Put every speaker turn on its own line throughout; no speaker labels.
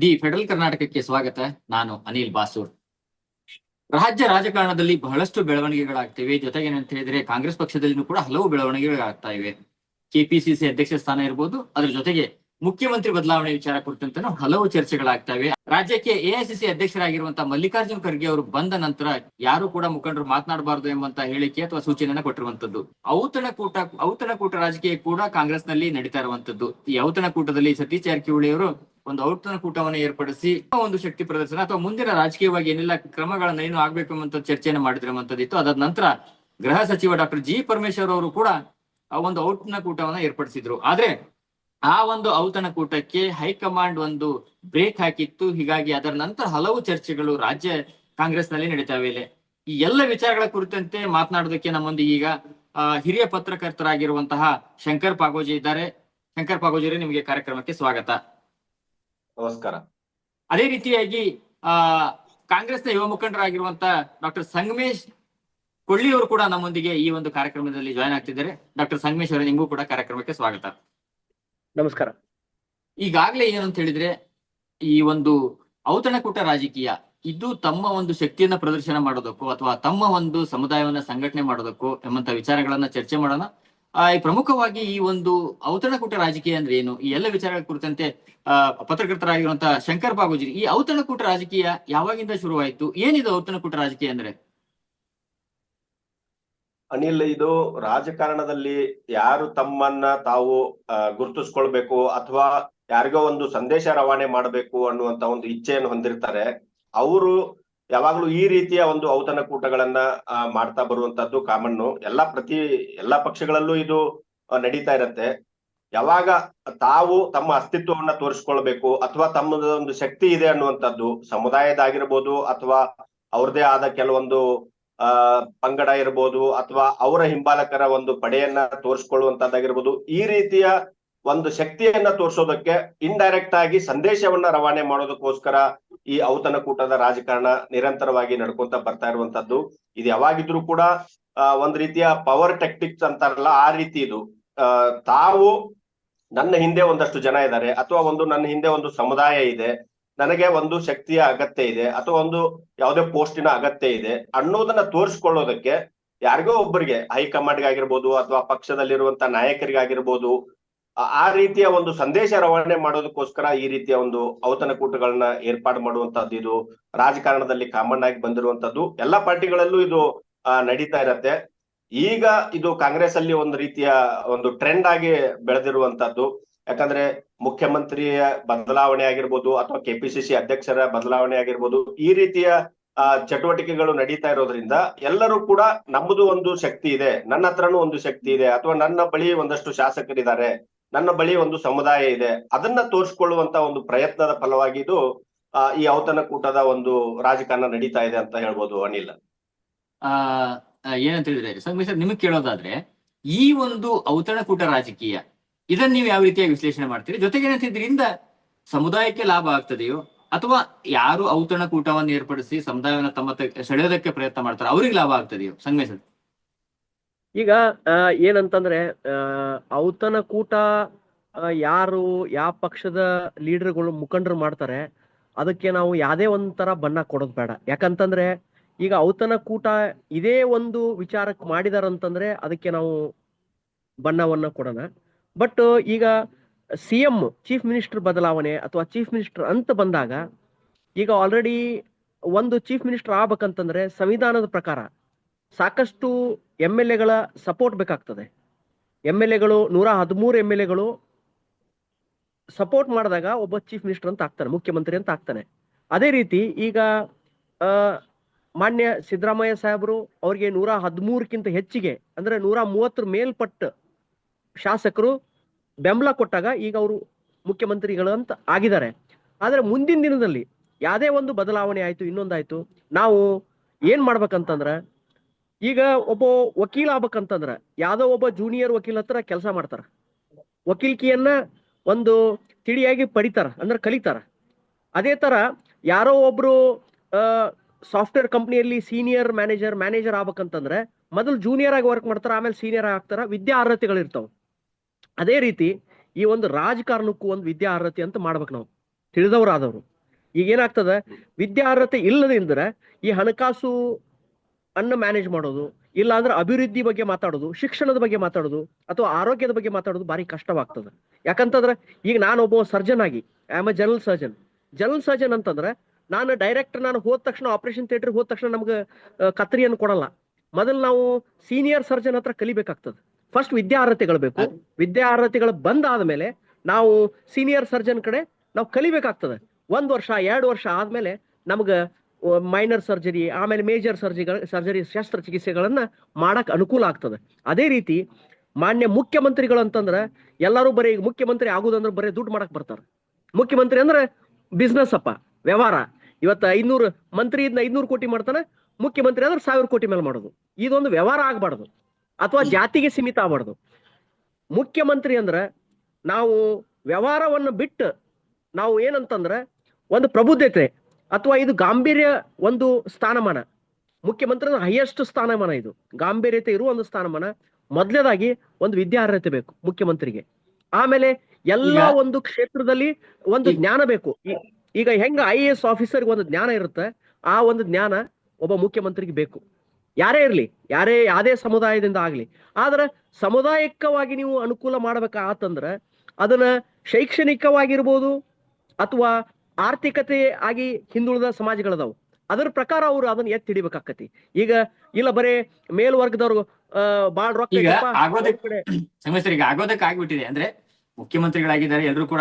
The federal ಕರ್ನಾಟಕಕ್ಕೆ ಸ್ವಾಗತ. ನಾನು ಅನಿಲ್ ಬಾಸೂರ್. ರಾಜ್ಯ ರಾಜಕಾರಣದಲ್ಲಿ ಬಹಳಷ್ಟು ಬೆಳವಣಿಗೆಗಳಾಗ್ತಿವೆ. ಜೊತೆಗೆ ಏನಂತ ಹೇಳಿದ್ರೆ ಕಾಂಗ್ರೆಸ್ ಪಕ್ಷದಲ್ಲಿನೂ ಕೂಡ ಹಲವು ಬೆಳವಣಿಗೆಗಳಾಗ್ತಾ ಇವೆ. ಕೆಪಿಸಿಸಿ ಅಧ್ಯಕ್ಷ ಸ್ಥಾನ ಇರಬಹುದು ಅದ್ರ ಜೊತೆಗೆ ಮುಖ್ಯಮಂತ್ರಿ ಬದಲಾವಣೆ ವಿಚಾರ ಕುರಿತಂತೆ ಹಲವು ಚರ್ಚೆಗಳಾಗ್ತವೆ. ರಾಜ್ಯಕ್ಕೆ ಎಐಸಿಸಿ ಅಧ್ಯಕ್ಷರಾಗಿರುವಂತಹ ಮಲ್ಲಿಕಾರ್ಜುನ್ ಖರ್ಗೆ ಅವರು ಬಂದ ನಂತರ ಯಾರು ಕೂಡ ಮುಖಂಡರು ಮಾತನಾಡಬಾರದು ಎಂಬಂತ ಹೇಳಿಕೆ ಅಥವಾ ಸೂಚನೆಯನ್ನ ಕೊಟ್ಟಿರುವಂತದ್ದು. ಔತಣಕೂಟ ಔತಣಕೂಟ ರಾಜಕೀಯ ಕೂಡ ಕಾಂಗ್ರೆಸ್ನಲ್ಲಿ ನಡೀತಾ ಇರುವಂತದ್ದು. ಈ ಔತಣಕೂಟದಲ್ಲಿ ಸತೀಶ್ ಜಾರಕಿಹೊಳಿ ಅವರು ಒಂದು ಔತಣಕೂಟವನ್ನು ಏರ್ಪಡಿಸಿ ಒಂದು ಶಕ್ತಿ ಪ್ರದರ್ಶನ ಅಥವಾ ಮುಂದಿನ ರಾಜಕೀಯವಾಗಿ ಏನೆಲ್ಲ ಕ್ರಮಗಳನ್ನ ಏನು ಆಗ್ಬೇಕು ಎಂಬಂತ ಚರ್ಚೆಯನ್ನು ಮಾಡಿದಿರುವಂತದ್ದಿತ್ತು ಅದಾದ ನಂತರ ಗೃಹ ಸಚಿವ ಡಾಕ್ಟರ್ ಜಿ ಪರಮೇಶ್ವರ್ ಅವರು ಕೂಡ ಆ ಒಂದು ಔತಣಕೂಟವನ್ನ ಏರ್ಪಡಿಸಿದ್ರು. ಆದ್ರೆ ಆ ಒಂದು ಔತಣಕೂಟಕ್ಕೆ ಹೈಕಮಾಂಡ್ ಒಂದು ಬ್ರೇಕ್ ಹಾಕಿತ್ತು. ಹೀಗಾಗಿ ಅದರ ನಂತರ ಹಲವು ಚರ್ಚೆಗಳು ರಾಜ್ಯ ಕಾಂಗ್ರೆಸ್ನಲ್ಲಿ ನಡೀತಾವೆ. ಈ ಎಲ್ಲ ವಿಚಾರಗಳ ಕುರಿತಂತೆ ಮಾತನಾಡೋದಕ್ಕೆ ನಮ್ಮೊಂದಿಗೆ ಈಗ ಆ, ಹಿರಿಯ ಪತ್ರಕರ್ತರಾಗಿರುವಂತಹ ಶಂಕರ್ ಪಾಗೋಜಿ ಇದ್ದಾರೆ. ಶಂಕರ್ ಪಾಗೋಜಿ ನಿಮಗೆ ಕಾರ್ಯಕ್ರಮಕ್ಕೆ ಸ್ವಾಗತ.
ನಮಸ್ಕಾರ.
ಅದೇ ರೀತಿಯಾಗಿ ಆ ಕಾಂಗ್ರೆಸ್ನ ಯುವ ಮುಖಂಡರಾಗಿರುವಂತಹ ಡಾಕ್ಟರ್ ಸಂಗಮೇಶ್ ಕೊಳ್ಳಿಯವರು ಕೂಡ ನಮ್ಮೊಂದಿಗೆ ಈ ಒಂದು ಕಾರ್ಯಕ್ರಮದಲ್ಲಿ ಜಾಯ್ನ್ ಆಗ್ತಿದ್ದಾರೆ. ಡಾಕ್ಟರ್ ಸಂಗಮೇಶ್ ಅವರು ನಿಮಗೂ ಕೂಡ ಕಾರ್ಯಕ್ರಮಕ್ಕೆ ಸ್ವಾಗತ.
ನಮಸ್ಕಾರ.
ಈಗಾಗಲೇ ಏನಂತ ಹೇಳಿದ್ರೆ ಈ ಒಂದು ಔತಣಕೂಟ ರಾಜಕೀಯ ಇದು ತಮ್ಮ ಒಂದು ಶಕ್ತಿಯನ್ನ ಪ್ರದರ್ಶನ ಮಾಡೋದಕ್ಕೋ ಅಥವಾ ತಮ್ಮ ಒಂದು ಸಮುದಾಯವನ್ನ ಸಂಘಟನೆ ಮಾಡೋದಕ್ಕೋ ಎಂಬಂತ ವಿಚಾರಗಳನ್ನ ಚರ್ಚೆ ಮಾಡೋಣ. ಆ, ಪ್ರಮುಖವಾಗಿ ಈ ಒಂದು ಔತಣಕೂಟ ರಾಜಕೀಯ ಅಂದ್ರೆ ಏನು? ಈ ಎಲ್ಲ ವಿಚಾರಗಳ ಕುರಿತಂತೆ ಪತ್ರಕರ್ತರಾಗಿರುವಂತಹ ಶಂಕರ್ ಬಾಬುಜಿ ಈ ಔತಣಕೂಟ ರಾಜಕೀಯ ಯಾವಾಗಿಂದ ಶುರುವಾಯಿತು? ಏನಿದು ಔತಣಕೂಟ ರಾಜಕೀಯ ಅಂದ್ರೆ?
ಅನಿಲ್, ಇದು ರಾಜಕಾರಣದಲ್ಲಿ ಯಾರು ತಮ್ಮನ್ನ ತಾವು ಗುರುತಿಸ್ಕೊಳ್ಬೇಕು ಅಥವಾ ಯಾರಿಗೋ ಒಂದು ಸಂದೇಶ ರವಾನೆ ಮಾಡಬೇಕು ಅನ್ನುವಂತ ಒಂದು ಇಚ್ಛೆಯನ್ನು ಹೊಂದಿರ್ತಾರೆ. ಅವರು ಯಾವಾಗ್ಲೂ ಈ ರೀತಿಯ ಒಂದು ಔತಣಕೂಟಗಳನ್ನ ಮಾಡ್ತಾ ಬರುವಂತದ್ದು ಕಾಮನ್ನು. ಎಲ್ಲಾ ಪ್ರತಿ, ಎಲ್ಲಾ ಪಕ್ಷಗಳಲ್ಲೂ ಇದು ನಡೀತಾ ಇರತ್ತೆ. ಯಾವಾಗ ತಾವು ತಮ್ಮ ಅಸ್ತಿತ್ವವನ್ನ ತೋರಿಸ್ಕೊಳ್ಬೇಕು ಅಥವಾ ತಮ್ಮದ ಒಂದು ಶಕ್ತಿ ಇದೆ ಅನ್ನುವಂಥದ್ದು ಸಮುದಾಯದಾಗಿರ್ಬೋದು ಅಥವಾ ಅವ್ರದೇ ಆದ ಕೆಲವೊಂದು ಆ, ಪಂಗಡ ಇರ್ಬೋದು ಅಥವಾ ಅವರ ಹಿಂಬಾಲಕರ ಒಂದು ಪಡೆಯನ್ನ ತೋರಿಸ್ಕೊಳ್ಳುವಂತದ್ದಾಗಿರ್ಬೋದು. ಈ ರೀತಿಯ ಒಂದು ಶಕ್ತಿಯನ್ನ ತೋರಿಸೋದಕ್ಕೆ ಇಂಡೈರೆಕ್ಟ್ ಆಗಿ ಸಂದೇಶವನ್ನ ರವಾನೆ ಮಾಡೋದಕ್ಕೋಸ್ಕರ ಈ ಔತಣಕೂಟದ ರಾಜಕಾರಣ ನಿರಂತರವಾಗಿ ನಡ್ಕೊಂತ ಬರ್ತಾ ಇರುವಂತದ್ದು. ಇದು ಯಾವಾಗಿದ್ರು ಕೂಡ ಒಂದ್ ರೀತಿಯ ಪವರ್ ಟೆಕ್ಟಿಕ್ಸ್ ಅಂತಾರಲ್ಲ, ಆ ರೀತಿ ಇದು. ತಾವು ನನ್ನ ಹಿಂದೆ ಒಂದಷ್ಟು ಜನ ಇದ್ದಾರೆ, ಅಥವಾ ಒಂದು ನನ್ನ ಹಿಂದೆ ಒಂದು ಸಮುದಾಯ ಇದೆ ನನಗೆ ಒಂದು ಶಕ್ತಿಯ ಅಗತ್ಯ ಇದೆ ಅಥವಾ ಒಂದು ಯಾವುದೇ ಪೋಸ್ಟಿನ ಅಗತ್ಯ ಇದೆ ಅನ್ನೋದನ್ನ ತೋರಿಸ್ಕೊಳ್ಳೋದಕ್ಕೆ ಯಾರಿಗೋ ಒಬ್ಬರಿಗೆ ಹೈಕಮಾಂಡ್ಗಾಗಿರ್ಬೋದು ಅಥವಾ ಪಕ್ಷದಲ್ಲಿರುವಂತ ನಾಯಕರಿಗಾಗಿರ್ಬೋದು, ಆ- ರೀತಿಯ ಒಂದು ಸಂದೇಶ ರವಾನೆ ಮಾಡೋದಕ್ಕೋಸ್ಕರ ಈ ರೀತಿಯ ಒಂದು ಔತಣಕೂಟಗಳನ್ನ ಏರ್ಪಾಡು ಮಾಡುವಂತದ್ದು ಇದು ರಾಜಕಾರಣದಲ್ಲಿ ಕಾಮನ್ ಆಗಿ ಬಂದಿರುವಂತದ್ದು ಎಲ್ಲಾ ಪಾರ್ಟಿಗಳಲ್ಲೂ ಇದು ನಡೀತಾ ಇರತ್ತೆ. ಈಗ ಇದು ಕಾಂಗ್ರೆಸ್ ಅಲ್ಲಿ ಒಂದು ರೀತಿಯ ಒಂದು ಟ್ರೆಂಡ್ ಆಗಿ ಬೆಳೆದಿರುವಂತದ್ದು ಯಾಕಂದ್ರೆ ಮುಖ್ಯಮಂತ್ರಿಯ ಬದಲಾವಣೆ ಆಗಿರ್ಬೋದು ಅಥವಾ ಕೆಪಿಸಿಸಿ ಅಧ್ಯಕ್ಷರ ಬದಲಾವಣೆ ಆಗಿರ್ಬೋದು ಈ ರೀತಿಯ ಚಟುವಟಿಕೆಗಳು ನಡೀತಾ ಇರೋದ್ರಿಂದ ಎಲ್ಲರೂ ಕೂಡ ನಮ್ಮದು ಒಂದು ಶಕ್ತಿ ಇದೆ ನನ್ನ ಹತ್ರನೂ ಒಂದು ಶಕ್ತಿ ಇದೆ ಅಥವಾ ನನ್ನ ಬಳಿ ಒಂದಷ್ಟು ಶಾಸಕರಿದ್ದಾರೆ ನನ್ನ ಬಳಿ ಒಂದು ಸಮುದಾಯ ಇದೆ ಅದನ್ನ ತೋರಿಸ್ಕೊಳ್ಳುವಂತ ಒಂದು ಪ್ರಯತ್ನದ ಫಲವಾಗಿ ಇದು ಆ, ಈ ಔತಣಕೂಟದ ಒಂದು ರಾಜಕಾರಣ ನಡೀತಾ ಇದೆ ಅಂತ ಹೇಳ್ಬೋದು ಅನಿಲ್.
ಆ ಏನಂತ ಹೇಳಿದ್ರೆ ಸಂಗಮೇಶ್ ನಿಮಗೆ ಕೇಳೋದಾದ್ರೆ ಈ ಒಂದು ಔತಣಕೂಟ ರಾಜಕೀಯ ಇದನ್ನ ನೀವು ಯಾವ ರೀತಿಯಾಗಿ ವಿಶ್ಲೇಷಣೆ ಮಾಡ್ತೀರಿ? ಜೊತೆಗೆ ಇದರಿಂದ ಸಮುದಾಯಕ್ಕೆ ಲಾಭ ಆಗ್ತದೆಯೋ ಅಥವಾ ಯಾರು ಔತಣಕೂಟವನ್ನು ಏರ್ಪಡಿಸಿ ಸಮುದಾಯವನ್ನು ತಮ್ಮ ಸೆಳೆಯೋದಕ್ಕೆ ಪ್ರಯತ್ನ ಮಾಡ್ತಾರೆ ಅವ್ರಿಗೆ ಲಾಭ ಆಗ್ತದೆಯೋ ಸಂಗಮೇಶ್
ಈಗ ಏನಂತಂದ್ರೆ ಆ, ಔತಣಕೂಟ ಆ, ಯಾರು ಯಾವ ಪಕ್ಷದ ಲೀಡರ್ಗಳು ಮುಖಂಡರು ಮಾಡ್ತಾರೆ ಅದಕ್ಕೆ ನಾವು ಯಾವುದೇ ಒಂಥರ ಬಣ್ಣ ಕೊಡೋದು ಬೇಡ. ಯಾಕಂತಂದ್ರೆ ಈಗ ಔತಣಕೂಟ ಇದೇ ಒಂದು ವಿಚಾರಕ್ಕೆ ಮಾಡಿದಾರಂತಂದ್ರೆ ಅದಕ್ಕೆ ನಾವು ಬಣ್ಣವನ್ನ ಕೊಡೋಣ. ಬಟ್ ಈಗ ಸಿ ಎಂ ಚೀಫ್ ಮಿನಿಸ್ಟರ್ ಬದಲಾವಣೆ ಅಥವಾ ಚೀಫ್ ಮಿನಿಸ್ಟರ್ ಅಂತ ಬಂದಾಗ, ಈಗ ಆಲ್ರೆಡಿ ಒಂದು ಚೀಫ್ ಮಿನಿಸ್ಟರ್ ಆಗ್ಬೇಕಂತಂದ್ರೆ ಸಂವಿಧಾನದ ಪ್ರಕಾರ ಸಾಕಷ್ಟು ಎಂ ಎಲ್ ಎಗಳ ಸಪೋರ್ಟ್ ಬೇಕಾಗ್ತದೆ. ಎಂ ಎಲ್ ಎಗಳು ನೂರ ಹದಿಮೂರು ಎಂ ಎಲ್ ಎಗಳು ಸಪೋರ್ಟ್ ಮಾಡಿದಾಗ ಒಬ್ಬ ಚೀಫ್ ಮಿನಿಸ್ಟರ್ ಅಂತ ಆಗ್ತಾನೆ, ಮುಖ್ಯಮಂತ್ರಿ ಅಂತ ಆಗ್ತಾನೆ. ಅದೇ ರೀತಿ ಈಗ ಮಾನ್ಯ ಸಿದ್ದರಾಮಯ್ಯ ಸಾಹೇಬರು ಅವರಿಗೆ ನೂರ ಹದಿಮೂರಕ್ಕಿಂತ ಹೆಚ್ಚಿಗೆ, ಅಂದ್ರೆ ನೂರ ಮೂವತ್ತರ ಮೇಲ್ಪಟ್ಟು ಶಾಸಕರು ಬೆಂಬಲ ಕೊಟ್ಟಾಗ ಈಗ ಅವರು ಮುಖ್ಯಮಂತ್ರಿಗಳು ಅಂತ ಆಗಿದ್ದಾರೆ. ಆದರೆ ಮುಂದಿನ ದಿನದಲ್ಲಿ ಯಾವುದೇ ಒಂದು ಬದಲಾವಣೆ ಆಯಿತು, ಇನ್ನೊಂದಾಯ್ತು, ನಾವು ಏನ್ ಮಾಡ್ಬೇಕಂತಂದ್ರೆ, ಈಗ ಒಬ್ಬ ವಕೀಲ ಆಗ್ಬೇಕಂತಂದ್ರೆ, ಯಾವುದೋ ಒಬ್ಬ ಜೂನಿಯರ್ ವಕೀಲ ಹತ್ರ ಕೆಲಸ ಮಾಡ್ತಾರ. ವಕೀಲಿಕೆಯನ್ನ ಒಂದು ತಿಳಿಯಾಗಿ ಪಡಿತಾರ, ಅಂದ್ರೆ ಕಲಿತಾರ. ಅದೇ ತರ ಯಾರೋ ಒಬ್ರು ಸಾಫ್ಟ್ವೇರ್ ಕಂಪ್ನಿಯಲ್ಲಿ ಸೀನಿಯರ್ ಮ್ಯಾನೇಜರ್ ಮ್ಯಾನೇಜರ್ ಆಗ್ಬೇಕಂತಂದ್ರೆ, ಮೊದಲು ಜೂನಿಯರ್ ಆಗಿ ವರ್ಕ್ ಮಾಡ್ತಾರ, ಆಮೇಲೆ ಸೀನಿಯರ್ ಆಗ್ತಾರ ವಿದ್ಯಾ ಅರ್ಹತೆಗಳು ಇರ್ತಾವ ಅದೇ ರೀತಿ ಈ ಒಂದು ರಾಜಕಾರಣಕ್ಕೂ ಒಂದು ವಿದ್ಯಾ ಅರ್ಹತೆ ಅಂತ ಮಾಡ್ಬೇಕು ನಾವು. ತಿಳಿದವರಾದವರು. ಈಗ ಏನಾಗ್ತದ? ವಿದ್ಯಾರ್ಹತೆ ಇಲ್ಲದಿಂದ್ರೆ ಈ ಹಣಕಾಸು ಅನ್ನ ಮ್ಯಾನೇಜ್ ಮಾಡೋದು ಇಲ್ಲ ಅಂದ್ರೆ ಅಭಿವೃದ್ಧಿ ಬಗ್ಗೆ ಮಾತಾಡೋದು, ಶಿಕ್ಷಣದ ಬಗ್ಗೆ ಮಾತಾಡೋದು, ಅಥವಾ ಆರೋಗ್ಯದ ಬಗ್ಗೆ ಮಾತಾಡೋದು ಭಾರಿ ಕಷ್ಟವಾಗ್ತದೆ. ಯಾಕಂತಂದ್ರೆ ಈಗ ನಾನು ಒಬ್ಬ ಸರ್ಜನ್ ಆಗಿ I am a general surgeon general surgeon ಅಂತಂದ್ರೆ ನಾನು ಡೈರೆಕ್ಟ್ ನಾನು ಹೋದ ತಕ್ಷಣ ಆಪರೇಷನ್ ಥಿಯೇಟರ್ ಹೋದ ತಕ್ಷಣ ನಮ್ಗೆ ಕತ್ರಿಯನ್ನು ಕೊಡಲ್ಲ. ಮೊದಲು ನಾವು ಸೀನಿಯರ್ ಸರ್ಜನ್ ಹತ್ರ ಕಲಿಬೇಕಾಗ್ತದೆ. ಫಸ್ಟ್ ವಿದ್ಯಾರ್ಹತೆಗಳು ಬೇಕು ವಿದ್ಯಾರ್ಹತೆಗಳು ಬಂದಾದ ಮೇಲೆ ನಾವು ಸೀನಿಯರ್ ಸರ್ಜನ್ ಕಡೆ ನಾವು ಕಲಿಬೇಕಾಗ್ತದೆ. ಒಂದು ವರ್ಷ ಎರಡು ವರ್ಷ ಆದ್ಮೇಲೆ ನಮ್ಗೆ ಮೈನರ್ ಸರ್ಜರಿ ಆಮೇಲೆ ಮೇಜರ್ ಸರ್ಜರಿ ಸರ್ಜರಿ ಶಸ್ತ್ರಚಿಕಿತ್ಸೆಗಳನ್ನ ಮಾಡಕ್ ಅನುಕೂಲ ಆಗ್ತದೆ. ಅದೇ ರೀತಿ ಮಾನ್ಯ ಮುಖ್ಯಮಂತ್ರಿಗಳು ಅಂತಂದ್ರೆ ಎಲ್ಲರೂ ಬರೀ ಈಗ ಮುಖ್ಯಮಂತ್ರಿ ಆಗುದಂದ್ರೆ ಬರೀ ದುಡ್ಡು ಮಾಡಕ್ ಬರ್ತಾರೆ. ಮುಖ್ಯಮಂತ್ರಿ ಅಂದ್ರೆ ಬಿಸ್ನೆಸ್ ಅಪ್ಪ ವ್ಯವಹಾರ. ಇವತ್ತು ಐನೂರು ಮಂತ್ರಿ ಇದನ್ನ ಐದ್ನೂರು ಕೋಟಿ ಮಾಡ್ತಾನೆ ಮುಖ್ಯಮಂತ್ರಿ ಅಂದ್ರೆ ಸಾವಿರ ಕೋಟಿ ಮೇಲೆ ಮಾಡೋದು. ಇದೊಂದು ವ್ಯವಹಾರ ಆಗ್ಬಾರ್ದು. ಅಥವಾ ಜಾತಿಗೆ ಸೀಮಿತ ಆಗಬಾರ್ದು. ಮುಖ್ಯಮಂತ್ರಿ ಅಂದ್ರೆ ನಾವು ವ್ಯವಹಾರವನ್ನು ಬಿಟ್ಟು ನಾವು ಏನಂತಂದ್ರೆ ಒಂದು ಪ್ರಬುದ್ಧತೆ ಅಥವಾ ಇದು ಗಾಂಭೀರ್ಯ ಒಂದು ಸ್ಥಾನಮಾನ. ಮುಖ್ಯಮಂತ್ರಿ ಹೈಯೆಸ್ಟ್ ಸ್ಥಾನಮಾನ ಇದು. ಗಾಂಭೀರ್ಯತೆ ಇರುವ ಒಂದು ಸ್ಥಾನಮಾನ. ಮೊದಲನೇದಾಗಿ ಒಂದು ವಿದ್ಯಾರ್ಹತೆ ಬೇಕು ಮುಖ್ಯಮಂತ್ರಿಗೆ. ಆಮೇಲೆ ಎಲ್ಲ ಒಂದು ಕ್ಷೇತ್ರದಲ್ಲಿ ಒಂದು ಜ್ಞಾನ ಬೇಕು. ಈಗ ಹೆಂಗ ಐ ಎ ಎಸ್ ಆಫೀಸರ್ಗೆ ಒಂದು ಜ್ಞಾನ ಇರುತ್ತೆ ಆ ಒಂದು ಜ್ಞಾನ ಒಬ್ಬ ಮುಖ್ಯಮಂತ್ರಿಗೆ ಬೇಕು. ಯಾರೇ ಇರ್ಲಿ ಯಾರೇ ಯಾವುದೇ ಸಮುದಾಯದಿಂದ ಆಗಲಿ. ಆದರೆ ಸಮುದಾಯಕ್ಕವಾಗಿ ನೀವು ಅನುಕೂಲ ಮಾಡ್ಬೇಕಾತಂದ್ರ ಅದನ್ನ ಶೈಕ್ಷಣಿಕವಾಗಿರ್ಬೋದು ಅಥವಾ ಆರ್ಥಿಕತೆ ಆಗಿ ಹಿಂದುಳಿದ ಸಮಾಜಗಳದಾವು. ಅದರ ಪ್ರಕಾರ ಅವರು ಅದನ್ನ ಎತ್ತಿ ಹಿಡಿಬೇಕಾಕತಿ ಈಗ ಇಲ್ಲ ಬರೇ ಮೇಲ್ವರ್ಗದವ್ರು ಬಾಳ್ ರೊಕ್ಕ
ಈಗ ಆಗೋದಕ್ಕೆ- ಆಗ್ಬಿಟ್ಟಿದೆ. ಅಂದ್ರೆ ಮುಖ್ಯಮಂತ್ರಿಗಳಾಗಿದ್ದಾರೆ ಎಲ್ಲರೂ ಕೂಡ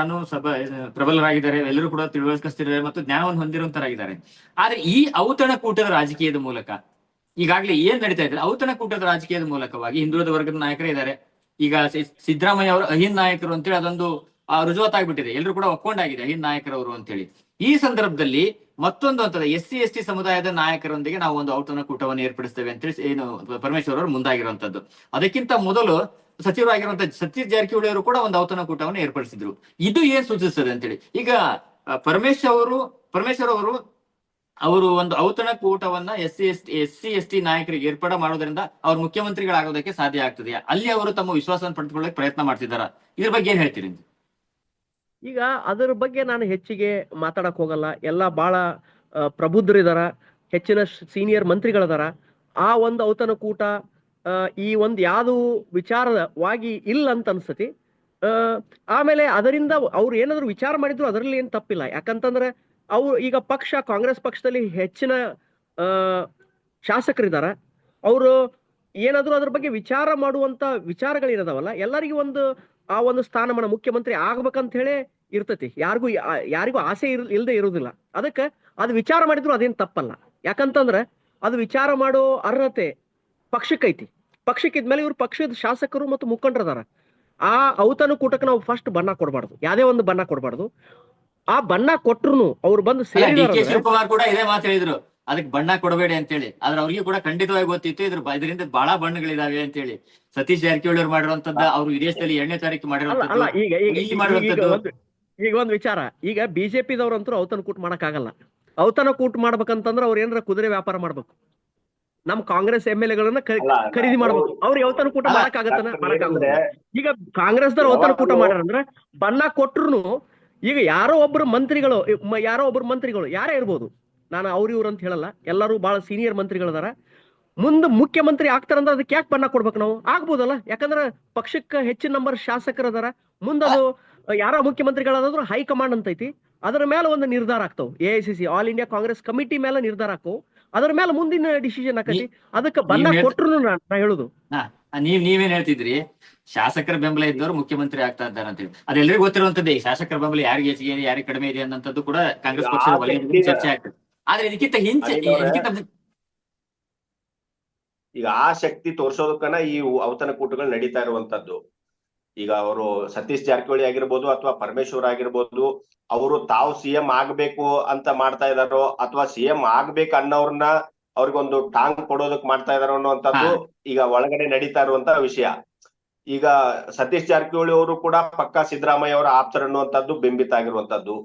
ಪ್ರಬಲರಾಗಿದ್ದಾರೆ ಎಲ್ಲರೂ ಕೂಡ ತಿಳುವಳಿಸ್ತಿದ್ದಾರೆ ಮತ್ತು ಜ್ಞಾನವನ್ನು ಹೊಂದಿರುವಂತರಾಗಿದ್ದಾರೆ ಆದ್ರೆ ಈ ಔತಣಕೂಟದ ರಾಜಕೀಯದ ಮೂಲಕ ಈಗಾಗಲೇ ಏನ್ ನಡೀತಾ ಇದೆ? ಔತಣಕೂಟದ ರಾಜಕೀಯದ ಮೂಲಕವಾಗಿ ಹಿಂದುಳಿದ ವರ್ಗದ ನಾಯಕರೇ ಇದ್ದಾರೆ. ಈಗ ಸಿದ್ದರಾಮಯ್ಯ ಅವರು ಅಹಿಂದ ನಾಯಕರು ಅಂತೇಳಿ ಅದೊಂದು ರುಜುವಾತಾಗ್ಬಿಟ್ಟಿದೆ. ಎಲ್ಲರೂ ಕೂಡ ಒಕ್ಕೊಂಡಾಗಿದೆ ಅಹಿಂದ್ ನಾಯಕರವರು ಅಂತೇಳಿ ಈ ಸಂದರ್ಭದಲ್ಲಿ ಮತ್ತೊಂದು ಅಂತದ ಎಸ್ ಸಿ, ಎಸ್ ಟಿ ಸಮುದಾಯದ ನಾಯಕರೊಂದಿಗೆ ನಾವು ಒಂದು ಔತಣಕೂಟವನ್ನು ಏರ್ಪಡಿಸ್ತೇವೆ ಅಂತೇಳಿ ಏನು, ಪರಮೇಶ್ವರ್ ಅವರು ಮುಂದಾಗಿರುವಂತದ್ದು. ಅದಕ್ಕಿಂತ ಮೊದಲು ಸಚಿವರಾಗಿರುವಂತಹ ಸತೀಶ್ ಜಾರಕಿಹೊಳಿ ಅವರು ಕೂಡ ಒಂದು ಔತಣಕೂಟವನ್ನು ಏರ್ಪಡಿಸಿದ್ರು. ಇದು ಏನ್ ಸೂಚಿಸ್ತದೆ ಅಂತೇಳಿ ಈಗ ಪರಮೇಶ್ವರ್ ಪರಮೇಶ್ ಅವರು, ಪರಮೇಶ್ವರ್ ಅವರು ಅವರು ಒಂದು ಔತಣಕೂಟವನ್ನ S C S S C S T ನಾಯಕರಿಗೆ ಏರ್ಪಾಡು ಮಾಡೋದ್ರಿಂದ ಅವ್ರು ಮುಖ್ಯಮಂತ್ರಿಗಳಾಗೋದಕ್ಕೆ ಸಾಧ್ಯ ಆಗ್ತದೆ. ಅಲ್ಲಿ ಅವರು ತಮ್ಮ ವಿಶ್ವಾಸವನ್ನು ಪಡೆದುಕೊಳ್ಳಕ್ಕೆ ಪ್ರಯತ್ನ ಮಾಡ್ತಿದ್ದಾರ ಇದ್ರ ಬಗ್ಗೆ ಏನ್ ಹೇಳ್ತೀರಿ
ಈಗ ಅದರ ಬಗ್ಗೆ ನಾನು ಹೆಚ್ಚಿಗೆ ಮಾತಾಡಕ್ ಹೋಗಲ್ಲ. ಎಲ್ಲ ಬಹಳ ಪ್ರಬುದ್ಧರು ಪ್ರಬುದ್ಧರಿದಾರ ಹೆಚ್ಚಿನ ಸೀನಿಯರ್ ಮಂತ್ರಿಗಳದಾರ. ಆ ಒಂದು ಔತಣಕೂಟ ಕೂಟ ಈ ಒಂದು ಯಾವುದು ವಿಚಾರವಾಗಿ ಇಲ್ಲ ಅಂತ ಅನ್ಸತಿ ಆಮೇಲೆ ಅದರಿಂದ ಅವ್ರು ಏನಾದ್ರು ವಿಚಾರ ಮಾಡಿದ್ರು ಅದರಲ್ಲಿ ಏನ್ ತಪ್ಪಿಲ್ಲ. ಯಾಕಂತಂದ್ರೆ ಅವ್ರು ಈಗ ಪಕ್ಷ, ಕಾಂಗ್ರೆಸ್ ಪಕ್ಷದಲ್ಲಿ ಹೆಚ್ಚಿನ ಶಾಸಕರಿದ್ದಾರೆ. ಅವರು ಏನಾದರೂ ಅದ್ರ ಬಗ್ಗೆ ವಿಚಾರ ಮಾಡುವಂತ ವಿಚಾರಗಳಿರದಾವಲ್ಲ, ಎಲ್ಲರಿಗೂ ಒಂದು, ಆ ಒಂದು ಸ್ಥಾನಮಾನ ಮುಖ್ಯಮಂತ್ರಿ ಆಗ್ಬೇಕಂತ ಹೇಳಿ ಇರ್ತೈತಿ. ಯಾರಿಗೂ ಯಾರಿಗೂ ಆಸೆ ಇರ್ ಇಲ್ಲದೆ ಇರುವುದಿಲ್ಲ ಅದಕ್ಕೆ ಅದು ವಿಚಾರ ಮಾಡಿದ್ರು ಅದೇನು ತಪ್ಪಲ್ಲ. ಯಾಕಂತಂದ್ರೆ ಅದು ವಿಚಾರ ಮಾಡೋ ಅರ್ಹತೆ ಪಕ್ಷಕ್ಕೈತಿ. ಪಕ್ಷಕ್ಕಿದ್ಮೇಲೆ ಇವರು ಪಕ್ಷದ ಶಾಸಕರು ಮತ್ತು ಮುಖಂಡರದಾರ ಆ ಔತಣಕೂಟಕ್ಕೆ ನಾವು ಫಸ್ಟ್ ಬಣ್ಣ ಕೊಡಬಾರ್ದು. ಯಾವುದೇ ಒಂದು ಬಣ್ಣ ಕೊಡಬಾರ್ದು. ಆ ಬಣ್ಣ ಕೊಟ್ರು ಅವ್ರು ಬಂದು
ಡಿ ಕೆ ಶಿವಕುಮಾರ್ ಕೂಡ ಇದೇ ಮಾತು ಹೇಳಿದ್ರು. ಅದಕ್ಕೆ ಬಣ್ಣ ಕೊಡಬೇಡಿ ಅಂತೇಳಿ. ಆದ್ರೆ ಅವ್ರಿಗೆ ಕೂಡ ಖಂಡಿತವಾಗಿ ಗೊತ್ತಿತ್ತು ಇದ್ರ ಬ- ಇದರಿಂದ ಬಹಳ ಬಣ್ಣಗಳಿದಾವೆ ಅಂತೇಳಿ. ಸತೀಶ್ ಜಾರಕಿಹೊಳಿ ಅವ್ರು ಮಾಡಿರುವಂತದ್ದು ಅವ್ರು ವಿದೇಶದಲ್ಲಿ ಎರಡನೇ ತಾರೀಕು ಮಾಡಿರುವಂತದ್ದು
ಅಲ್ಲ ಈಗ ಈಗ
ವಿಚಾರ
ಈಗ- ಈಗ
ದವ್ರ
ಒಂದು ಈಗ ವಿಚಾರ. ಈಗ ಬಿಜೆಪಿದವ್ರಂತೂ ಔತಣಕೂಟ ಮಾಡಕ್ ಆಗಲ್ಲ ಔತಣಕೂಟ ಮಾಡ್ಬೇಕಂತಂದ್ರ ಅವ್ರ ಏನಾರ ಕುದುರೆ ವ್ಯಾಪಾರ ಮಾಡ್ಬೇಕು. ನಮ್ ಕಾಂಗ್ರೆಸ್ ಎಂ ಎಲ್ ಎಗಳನ್ನ ಖರೀದಿ ಮಾಡ್ಬೇಕು ಅವ್ರ ಯಾವತನ
ಕೂಟ
ಮಾಡಕ್ ಆಗತ್ತನ ಮಾಡಕ್
ಕಾಂಗ್ರೆಸ್
ಈಗ ಅವತನ ಕೂಟ
ಮಾಡ್ಯಾರ
ಅಂದ್ರ ಬಣ್ಣ ಕೊಟ್ರು ಈಗ ಯಾರೋ ಒಬ್ಬರು ಮಂತ್ರಿಗಳು ಯಾರೋ ಒಬ್ಬರು ಮಂತ್ರಿಗಳು ಯಾರೇ ಇರ್ಬೋದು ನಾನು ಅವ್ರ ಇವ್ರು ಅಂತ ಹೇಳಲ್ಲ ಎಲ್ಲರೂ ಬಹಳ ಸೀನಿಯರ್ ಮಂತ್ರಿಗಳದಾರ ಮುಂದೆ ಮುಖ್ಯಮಂತ್ರಿ ಆಗ್ತಾರಂದ್ರೆ ಅದಕ್ಕೆ ಯಾಕೆ ಬಣ್ಣ ಕೊಡ್ಬೇಕು ನಾವು? ಆಗ್ಬೋದಲ್ಲ? ಯಾಕಂದ್ರೆ ಪಕ್ಷಕ್ಕೆ ಹೆಚ್ಚಿನ ನಂಬರ್ ಶಾಸಕರದಾರ ಮುಂದದು ಯಾರ ಮುಖ್ಯಮಂತ್ರಿಗಳಾದ್ರು ಹೈಕಮಾಂಡ್ ಅಂತ ಐತಿ ಅದರ ಮೇಲೆ ಒಂದು ನಿರ್ಧಾರ ಆಗ್ತಾವ. A I C C all India Congress committee ಮೇಲೆ ನಿರ್ಧಾರ ಆಕ್ಕವು ಅದರ ಮೇಲೆ ಮುಂದಿನ ಡಿಸಿಷನ್ ಆಕತಿ ಅದಕ್ಕೆ ಬಣ್ಣ
ಕೊಟ್ಟರು ನಾನು
ಕೊಟ್ರು ನಾ ನಾ ಹೇಳುದು.
ನೀವ್ ನೀವೇನ್ ಹೇಳ್ತಿದ್ರಿ? ಶಾಸಕರ ಬೆಂಬಲ ಇದ್ದವರು ಮುಖ್ಯಮಂತ್ರಿ ಆಗ್ತಾ ಇದ್ದಾರೆ ಅಂತೇಳಿ ಅದೆಲ್ಲರಿಗೂ ಗೊತ್ತಿರುವಂತದ್ದು ಈ ಶಾಸಕರ ಬೆಂಬಲ ಯಾರಿಗೆ ಹೆಚ್ಚಿಗೆ ಇದೆ ಯಾರಿಗೆ ಕಡಿಮೆ ಇದೆ ಅನ್ನೋದು ಕೂಡ ಕಾಂಗ್ರೆಸ್ ಪಕ್ಷದ ವಲಯದಲ್ಲಿ ಚರ್ಚೆ ಆಗ್ತದೆ. ಆದ್ರೆ ಇದಕ್ಕಿಂತ ಹಿಂಚೆ ಇದಕ್ಕಿಂತ
ಈಗ ಆ ಶಕ್ತಿ ತೋರ್ಸೋದಕ್ಕನ ಈ ಔತಣಕೂಟಗಳು ನಡೀತಾ ಇರುವಂತದ್ದು ಈಗ ಅವರು ಸತೀಶ್ ಜಾರಕಿಹೊಳಿ ಆಗಿರ್ಬೋದು ಅಥವಾ ಪರಮೇಶ್ವರ್ ಆಗಿರ್ಬೋದು ಅವರು ತಾವು ಸಿಎಂ ಆಗ್ಬೇಕು ಅಂತ ಮಾಡ್ತಾ ಇದಾರೋ ಅಥವಾ ಸಿಎಂ ಆಗ್ಬೇಕು ಅನ್ನೋರ್ನ ಅವ್ರಿಗೊಂದು ಟಾಂಗ್ ಕೊಡೋದಕ್ ಮಾಡ್ತಾ ಇದಾರೋ ಅನ್ನುವಂಥದ್ದು ಈಗ ಒಳಗಡೆ ನಡೀತಾ ಇರುವಂತ ವಿಷಯ. ಈಗ ಸತೀಶ್ ಜಾರಕಿಹೊಳಿ ಅವರು ಕೂಡ ಪಕ್ಕಾ ಸಿದ್ದರಾಮಯ್ಯ ಅವರ ಆಪ್ತರು ಅನ್ನುವಂಥದ್ದು ಬಿಂಬಿತ ಆಗಿರುವಂತದ್ದು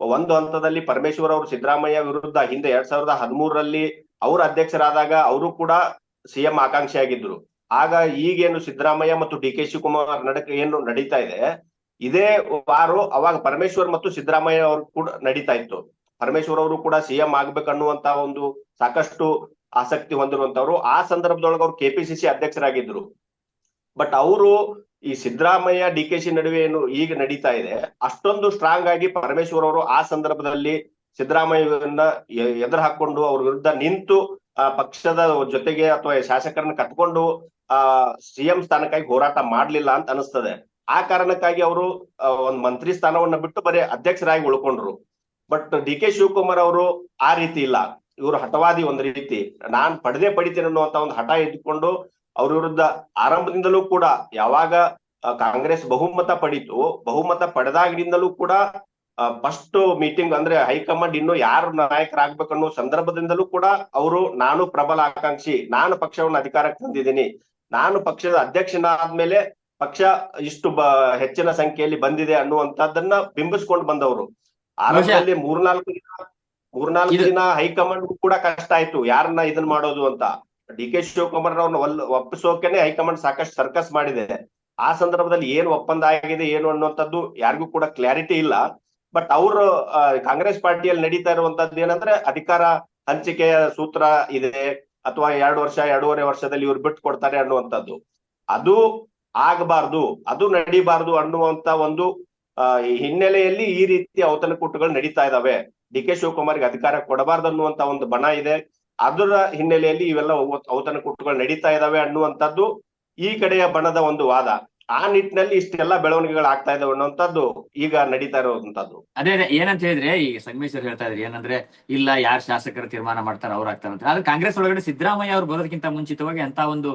ಒಂದು ಹಂತದಲ್ಲಿ ಪರಮೇಶ್ವರ್ ಅವರು ಸಿದ್ದರಾಮಯ್ಯ ವಿರುದ್ಧ ಹಿಂದೆ ಎರಡ್ ಸಾವಿರದ ಹದಿಮೂರರಲ್ಲಿ ಅವರು ಅಧ್ಯಕ್ಷರಾದಾಗ ಅವರು ಕೂಡ ಸಿಎಂ ಆಕಾಂಕ್ಷಿ ಆಗಿದ್ರು. ಆಗ ಈಗೇನು ಸಿದ್ದರಾಮಯ್ಯ ಮತ್ತು ಡಿ ಕೆ ಶಿವಕುಮಾರ್ ನಡಕ ಏನು ನಡೀತಾ ಇದೆ, ಇದೇ ವಾರು ಅವಾಗ ಪರಮೇಶ್ವರ್ ಮತ್ತು ಸಿದ್ದರಾಮಯ್ಯ ಅವರು ಕೂಡ ನಡೀತಾ ಇತ್ತು. ಪರಮೇಶ್ವರ್ ಅವರು ಕೂಡ ಸಿಎಂ ಆಗ್ಬೇಕನ್ನುವಂತ ಒಂದು ಸಾಕಷ್ಟು ಆಸಕ್ತಿ ಹೊಂದಿರುವಂತವ್ರು ಆ ಸಂದರ್ಭದೊಳಗೆ ಅವ್ರು ಕೆಪಿಸಿಸಿ ಅಧ್ಯಕ್ಷರಾಗಿದ್ರು. ಬಟ್ ಅವರು ಈ ಸಿದ್ದರಾಮಯ್ಯ, ಡಿ ಕೆ ಶಿ ನಡುವೆ ಏನು ಈಗ ನಡೀತಾ ಇದೆ, ಅಷ್ಟೊಂದು ಸ್ಟ್ರಾಂಗ್ ಆಗಿ ಪರಮೇಶ್ವರ್ ಅವರು ಆ ಸಂದರ್ಭದಲ್ಲಿ ಸಿದ್ದರಾಮಯ್ಯನ ಎದುರು ಹಾಕೊಂಡು ಅವ್ರ ವಿರುದ್ಧ ನಿಂತು, ಆ, ಪಕ್ಷದ ಜೊತೆಗೆ ಅಥವಾ ಶಾಸಕರನ್ನ ಕಟ್ಕೊಂಡು, ಆ ಸಿಎಂ ಸ್ಥಾನಕ್ಕಾಗಿ ಹೋರಾಟ ಮಾಡ್ಲಿಲ್ಲ ಅಂತ ಅನಿಸ್ತದೆ. ಆ ಕಾರಣಕ್ಕಾಗಿ ಅವರು ಒಂದ್ ಮಂತ್ರಿ ಸ್ಥಾನವನ್ನ ಬಿಟ್ಟು ಬರೀ ಅಧ್ಯಕ್ಷರಾಗಿ ಉಳ್ಕೊಂಡ್ರು. ಬಟ್ ಡಿ ಕೆ ಶಿವಕುಮಾರ್ ಅವರು ಆ ರೀತಿ ಇಲ್ಲ. ಇವರು ಹಠವಾದಿ ಒಂದ್ ರೀತಿ. ನಾನ್ ಪಡೆದೇ ಪಡಿತೀನಿ ಅನ್ನುವಂತ ಒಂದು ಹಠ ಇದ್ಕೊಂಡು ಅವ್ರ ವಿರುದ್ಧ ಆರಂಭದಿಂದಲೂ ಕೂಡ ಯಾವಾಗ ಕಾಂಗ್ರೆಸ್ ಬಹುಮತ ಪಡೀತು ಬಹುಮತ ಪಡೆದಾಗಿನಿಂದಲೂ ಕೂಡ ಫಸ್ಟ್ ಮೀಟಿಂಗ್ ಅಂದ್ರೆ ಹೈಕಮಾಂಡ್ ಇನ್ನು ಯಾರು ನಾಯಕರಾಗ್ಬೇಕನ್ನೋ ಸಂದರ್ಭದಿಂದಲೂ ಕೂಡ ಅವರು ನಾನು ಪ್ರಬಲ ಆಕಾಂಕ್ಷಿ ನಾನು ಪಕ್ಷವನ್ನು ಅಧಿಕಾರಕ್ಕೆ ತಂದಿದ್ದೀನಿ ನಾನು ಪಕ್ಷದ ಅಧ್ಯಕ್ಷನಾದ್ಮೇಲೆ ಪಕ್ಷ ಇಷ್ಟು ಬ ಹೆಚ್ಚಿನ ಸಂಖ್ಯೆಯಲ್ಲಿ ಬಂದಿದೆ ಅನ್ನುವಂತದ್ದನ್ನ ಬಿಂಬಿಸ್ಕೊಂಡು ಬಂದವರು. ಆರಂಭದಲ್ಲಿ ಮೂರ್ನಾಲ್ಕು ದಿನ ಮೂರ್ನಾಲ್ಕು ದಿನ ಹೈಕಮಾಂಡ್ ಕೂಡ ಕಷ್ಟ ಆಯ್ತು ಯಾರನ್ನ ಇದನ್ ಮಾಡೋದು ಅಂತ. ಡಿ ಕೆ ಶಿವಕುಮಾರ್ ಅವ್ರನ್ನ ಒಪ್ಪಿಸೋಕೆನೆ ಹೈಕಮಾಂಡ್ ಸಾಕಷ್ಟು ಸರ್ಕಸ್ ಮಾಡಿದೆ. ಆ ಸಂದರ್ಭದಲ್ಲಿ ಏನು ಒಪ್ಪಂದ ಆಗಿದೆ, ಏನು ಅನ್ನುವಂಥದ್ದು ಯಾರಿಗೂ ಕೂಡ ಕ್ಲಾರಿಟಿ ಇಲ್ಲ. ಬಟ್ ಅವರು ಕಾಂಗ್ರೆಸ್ ಪಾರ್ಟಿಯಲ್ಲಿ ನಡೀತಾ ಇರುವಂತದ್ದು ಏನಂದ್ರೆ ಅಧಿಕಾರ ಹಂಚಿಕೆಯ ಸೂತ್ರ ಇದೆ. ಅಥವಾ ಎರಡು ವರ್ಷ, ಎರಡೂವರೆ ವರ್ಷದಲ್ಲಿ ಇವ್ರು ಬಿಟ್ಟು ಕೊಡ್ತಾರೆ ಅನ್ನುವಂಥದ್ದು. ಅದು ಆಗಬಾರ್ದು, ಅದು ನಡಿಬಾರ್ದು ಅನ್ನುವಂತ ಒಂದು ಹಿನ್ನೆಲೆಯಲ್ಲಿ ಈ ರೀತಿ ಔತಣಕೂಟಗಳು ನಡೀತಾ ಇದಾವೆ. ಡಿ ಕೆ ಶಿವಕುಮಾರ್ಗೆ ಅಧಿಕಾರ ಕೊಡಬಾರ್ದು ಅನ್ನುವಂತ ಒಂದು ಬಣ ಇದೆ. ಅದರ ಹಿನ್ನೆಲೆಯಲ್ಲಿ ಇವೆಲ್ಲ ಔತಣಕೂಟಗಳು ನಡೀತಾ ಇದಾವೆ ಅನ್ನುವಂಥದ್ದು ಈ ಕಡೆಯ ಬಣದ ಒಂದು ವಾದ. ಆ ನಿಟ್ಟಿನಲ್ಲಿ ಇಷ್ಟೆಲ್ಲ ಬೆಳವಣಿಗೆಗಳು ಆಗ್ತಾ ಇದಾವೆ ಅನ್ನುವಂಥದ್ದು ಈಗ ನಡೀತಾ ಇರುವಂತದ್ದು
ಅದೇ ಅದೇ, ಏನಂತ ಹೇಳಿದ್ರೆ ಈ ಸಂಗಮೇಶ್ವರ್ ಹೇಳ್ತಾ ಇದ್ರಿ, ಏನಂದ್ರೆ, ಇಲ್ಲ, ಯಾರು ಶಾಸಕರು ತೀರ್ಮಾನ ಮಾಡ್ತಾರ ಅವ್ರು ಆಗ್ತಾರಂತ ಆದ್ರೆ ಕಾಂಗ್ರೆಸ್ ಒಳಗಡೆ ಸಿದ್ದರಾಮಯ್ಯ ಅವ್ರು ಬರೋದಕ್ಕಿಂತ ಮುಂಚಿತವಾಗಿ ಅಂತ ಒಂದು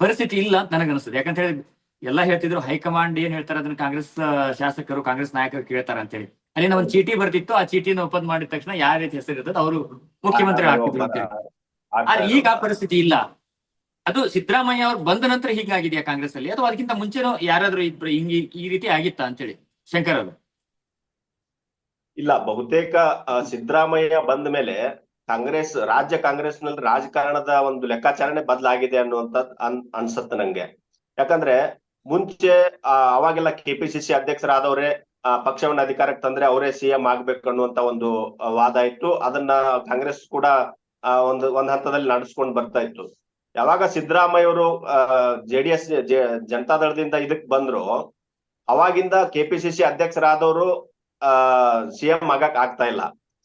ಪರಿಸ್ಥಿತಿ ಇಲ್ಲ ಅಂತ ನನಗನ್ಸುತ್ತೆ ಯಾಕಂತ ಹೇಳಿ ಎಲ್ಲ ಹೇಳ್ತಿದ್ರು, ಹೈಕಮಾಂಡ್ ಏನ್ ಹೇಳ್ತಾರೆ ಅದನ್ನ ಕಾಂಗ್ರೆಸ್ ಶಾಸಕರು, ಕಾಂಗ್ರೆಸ್ ನಾಯಕರು ಕೇಳ್ತಾರ ಅಂತ ಹೇಳಿ ಅಲ್ಲಿನ ಒಂದು ಚೀಟಿ ಬರ್ತಿತ್ತು. ಆ ಚೀಟಿನ ಒಪ್ಪಂದ ಮಾಡಿದ ತಕ್ಷಣ ಯಾವ ರೀತಿ ಹೆಸರು ಇರ್ತದೆ ಅವರು ಮುಖ್ಯಮಂತ್ರಿ ಆಗ್ತಿದ್ರು ಅಂತ ಹೇಳಿ. ಆದ್ರೆ ಈಗ ಆ ಪರಿಸ್ಥಿತಿ ಇಲ್ಲ. ಅದು ಸಿದ್ದರಾಮಯ್ಯ ಅವ್ರು ಬಂದ ನಂತರ ಹೀಗಾಗಿದೆಯಾ ಕಾಂಗ್ರೆಸ್ ಅಲ್ಲಿ ಅಥವಾ ಅದಕ್ಕಿಂತ ಮುಂಚೆನೂ ಯಾರಾದ್ರೂ ಇಬ್ರು ಹಿಂಗಿ ಈ ರೀತಿ ಆಗಿತ್ತಾ ಅಂತೇಳಿ ಶಂಕರ್ ಅವರು?
ಇಲ್ಲ ಬಹುತೇಕ ಸಿದ್ದರಾಮಯ್ಯ ಬಂದ ಮೇಲೆ ಕಾಂಗ್ರೆಸ್ ರಾಜ್ಯ ಕಾಂಗ್ರೆಸ್ನಲ್ಲಿ ರಾಜಕಾರಣದ ಒಂದು ಲೆಕ್ಕಾಚಾರಣೆ ಬದಲಾಗಿದೆ ಅನ್ನುವಂತ ಅನ್ ಅನ್ಸತ್ತೆ ನಂಗೆ. ಯಾಕಂದ್ರೆ ಮುಂಚೆ ಅವಾಗೆಲ್ಲ ಕೆಪಿಸಿಸಿ ಅಧ್ಯಕ್ಷರಾದವರೇ ಪಕ್ಷವನ್ನ ಅಧಿಕಾರಕ್ಕೆ ತಂದ್ರೆ ಅವರೇ ಸಿಎಂ ಆಗ್ಬೇಕು ಅನ್ನುವಂತ ಒಂದು ವಾದ ಇತ್ತು. ಅದನ್ನ ಕಾಂಗ್ರೆಸ್ ಕೂಡ ಒಂದು, ಒಂದ್ ಹಂತದಲ್ಲಿ ನಡೆಸ್ಕೊಂಡು ಬರ್ತಾ ಇತ್ತು. ಯಾವಾಗ ಸಿದ್ದರಾಮಯ್ಯ ಅವರು ಜೆಡಿಎಸ್ ಜನತಾದಳದಿಂದ ಇದಕ್ ಬಂದ್ರು, ಅವಾಗಿಂದ ಕೆಪಿಸಿಸಿ ಅಧ್ಯಕ್ಷರಾದವರು, ಆ ಸಿಎಂ ಆಗಕ್ ಆಗ್ತಾ ಇಲ್ಲ.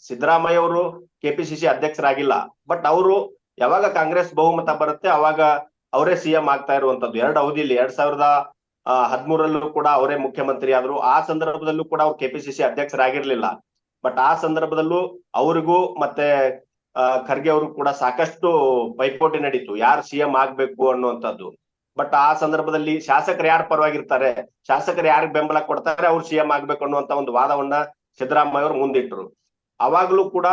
ಸಿದ್ದರಾಮಯ್ಯ ಅವರು ಕೆಪಿಸಿಸಿ ಅಧ್ಯಕ್ಷರಾಗಿಲ್ಲ. ಬಟ್ ಅವರು ಯಾವಾಗ ಕಾಂಗ್ರೆಸ್ ಬಹುಮತ ಬರುತ್ತೆ, ಅವಾಗ ಅವರೇ ಸಿಎಂ ಆಗ್ತಾ ಇರುವಂತದ್ದು. ಎರಡು ಅವಧಿಯಲ್ಲಿ ಎರಡ್ ಸಾವಿರದ ಹದ್ಮೂರಲ್ಲೂ ಕೂಡ ಅವರೇ ಮುಖ್ಯಮಂತ್ರಿ ಆದ್ರು ಆ ಸಂದರ್ಭದಲ್ಲೂ ಕೂಡ ಅವ್ರು ಕೆಪಿಸಿಸಿ ಅಧ್ಯಕ್ಷರಾಗಿರ್ಲಿಲ್ಲ. ಬಟ್ ಆ ಸಂದರ್ಭದಲ್ಲೂ ಅವ್ರಿಗೂ ಮತ್ತೆ ಖರ್ಗೆ ಅವರು ಕೂಡ ಸಾಕಷ್ಟು ಪೈಪೋಟಿ ನಡೀತು. ಯಾರು ಸಿಎಂ ಆಗ್ಬೇಕು ಅನ್ನುವಂಥದ್ದು. ಬಟ್ ಆ ಸಂದರ್ಭದಲ್ಲಿ ಶಾಸಕರು ಯಾರು ಪರವಾಗಿರ್ತಾರೆ? ಶಾಸಕರು ಯಾರಿಗೆ ಬೆಂಬಲ ಕೊಡ್ತಾರೆ? ಅವ್ರು ಸಿಎಂ ಆಗ್ಬೇಕು ಅನ್ನುವಂತ ಒಂದು ವಾದವನ್ನ ಸಿದ್ದರಾಮಯ್ಯ ಅವರು ಮುಂದಿಟ್ರು. ಅವಾಗ್ಲೂ ಕೂಡ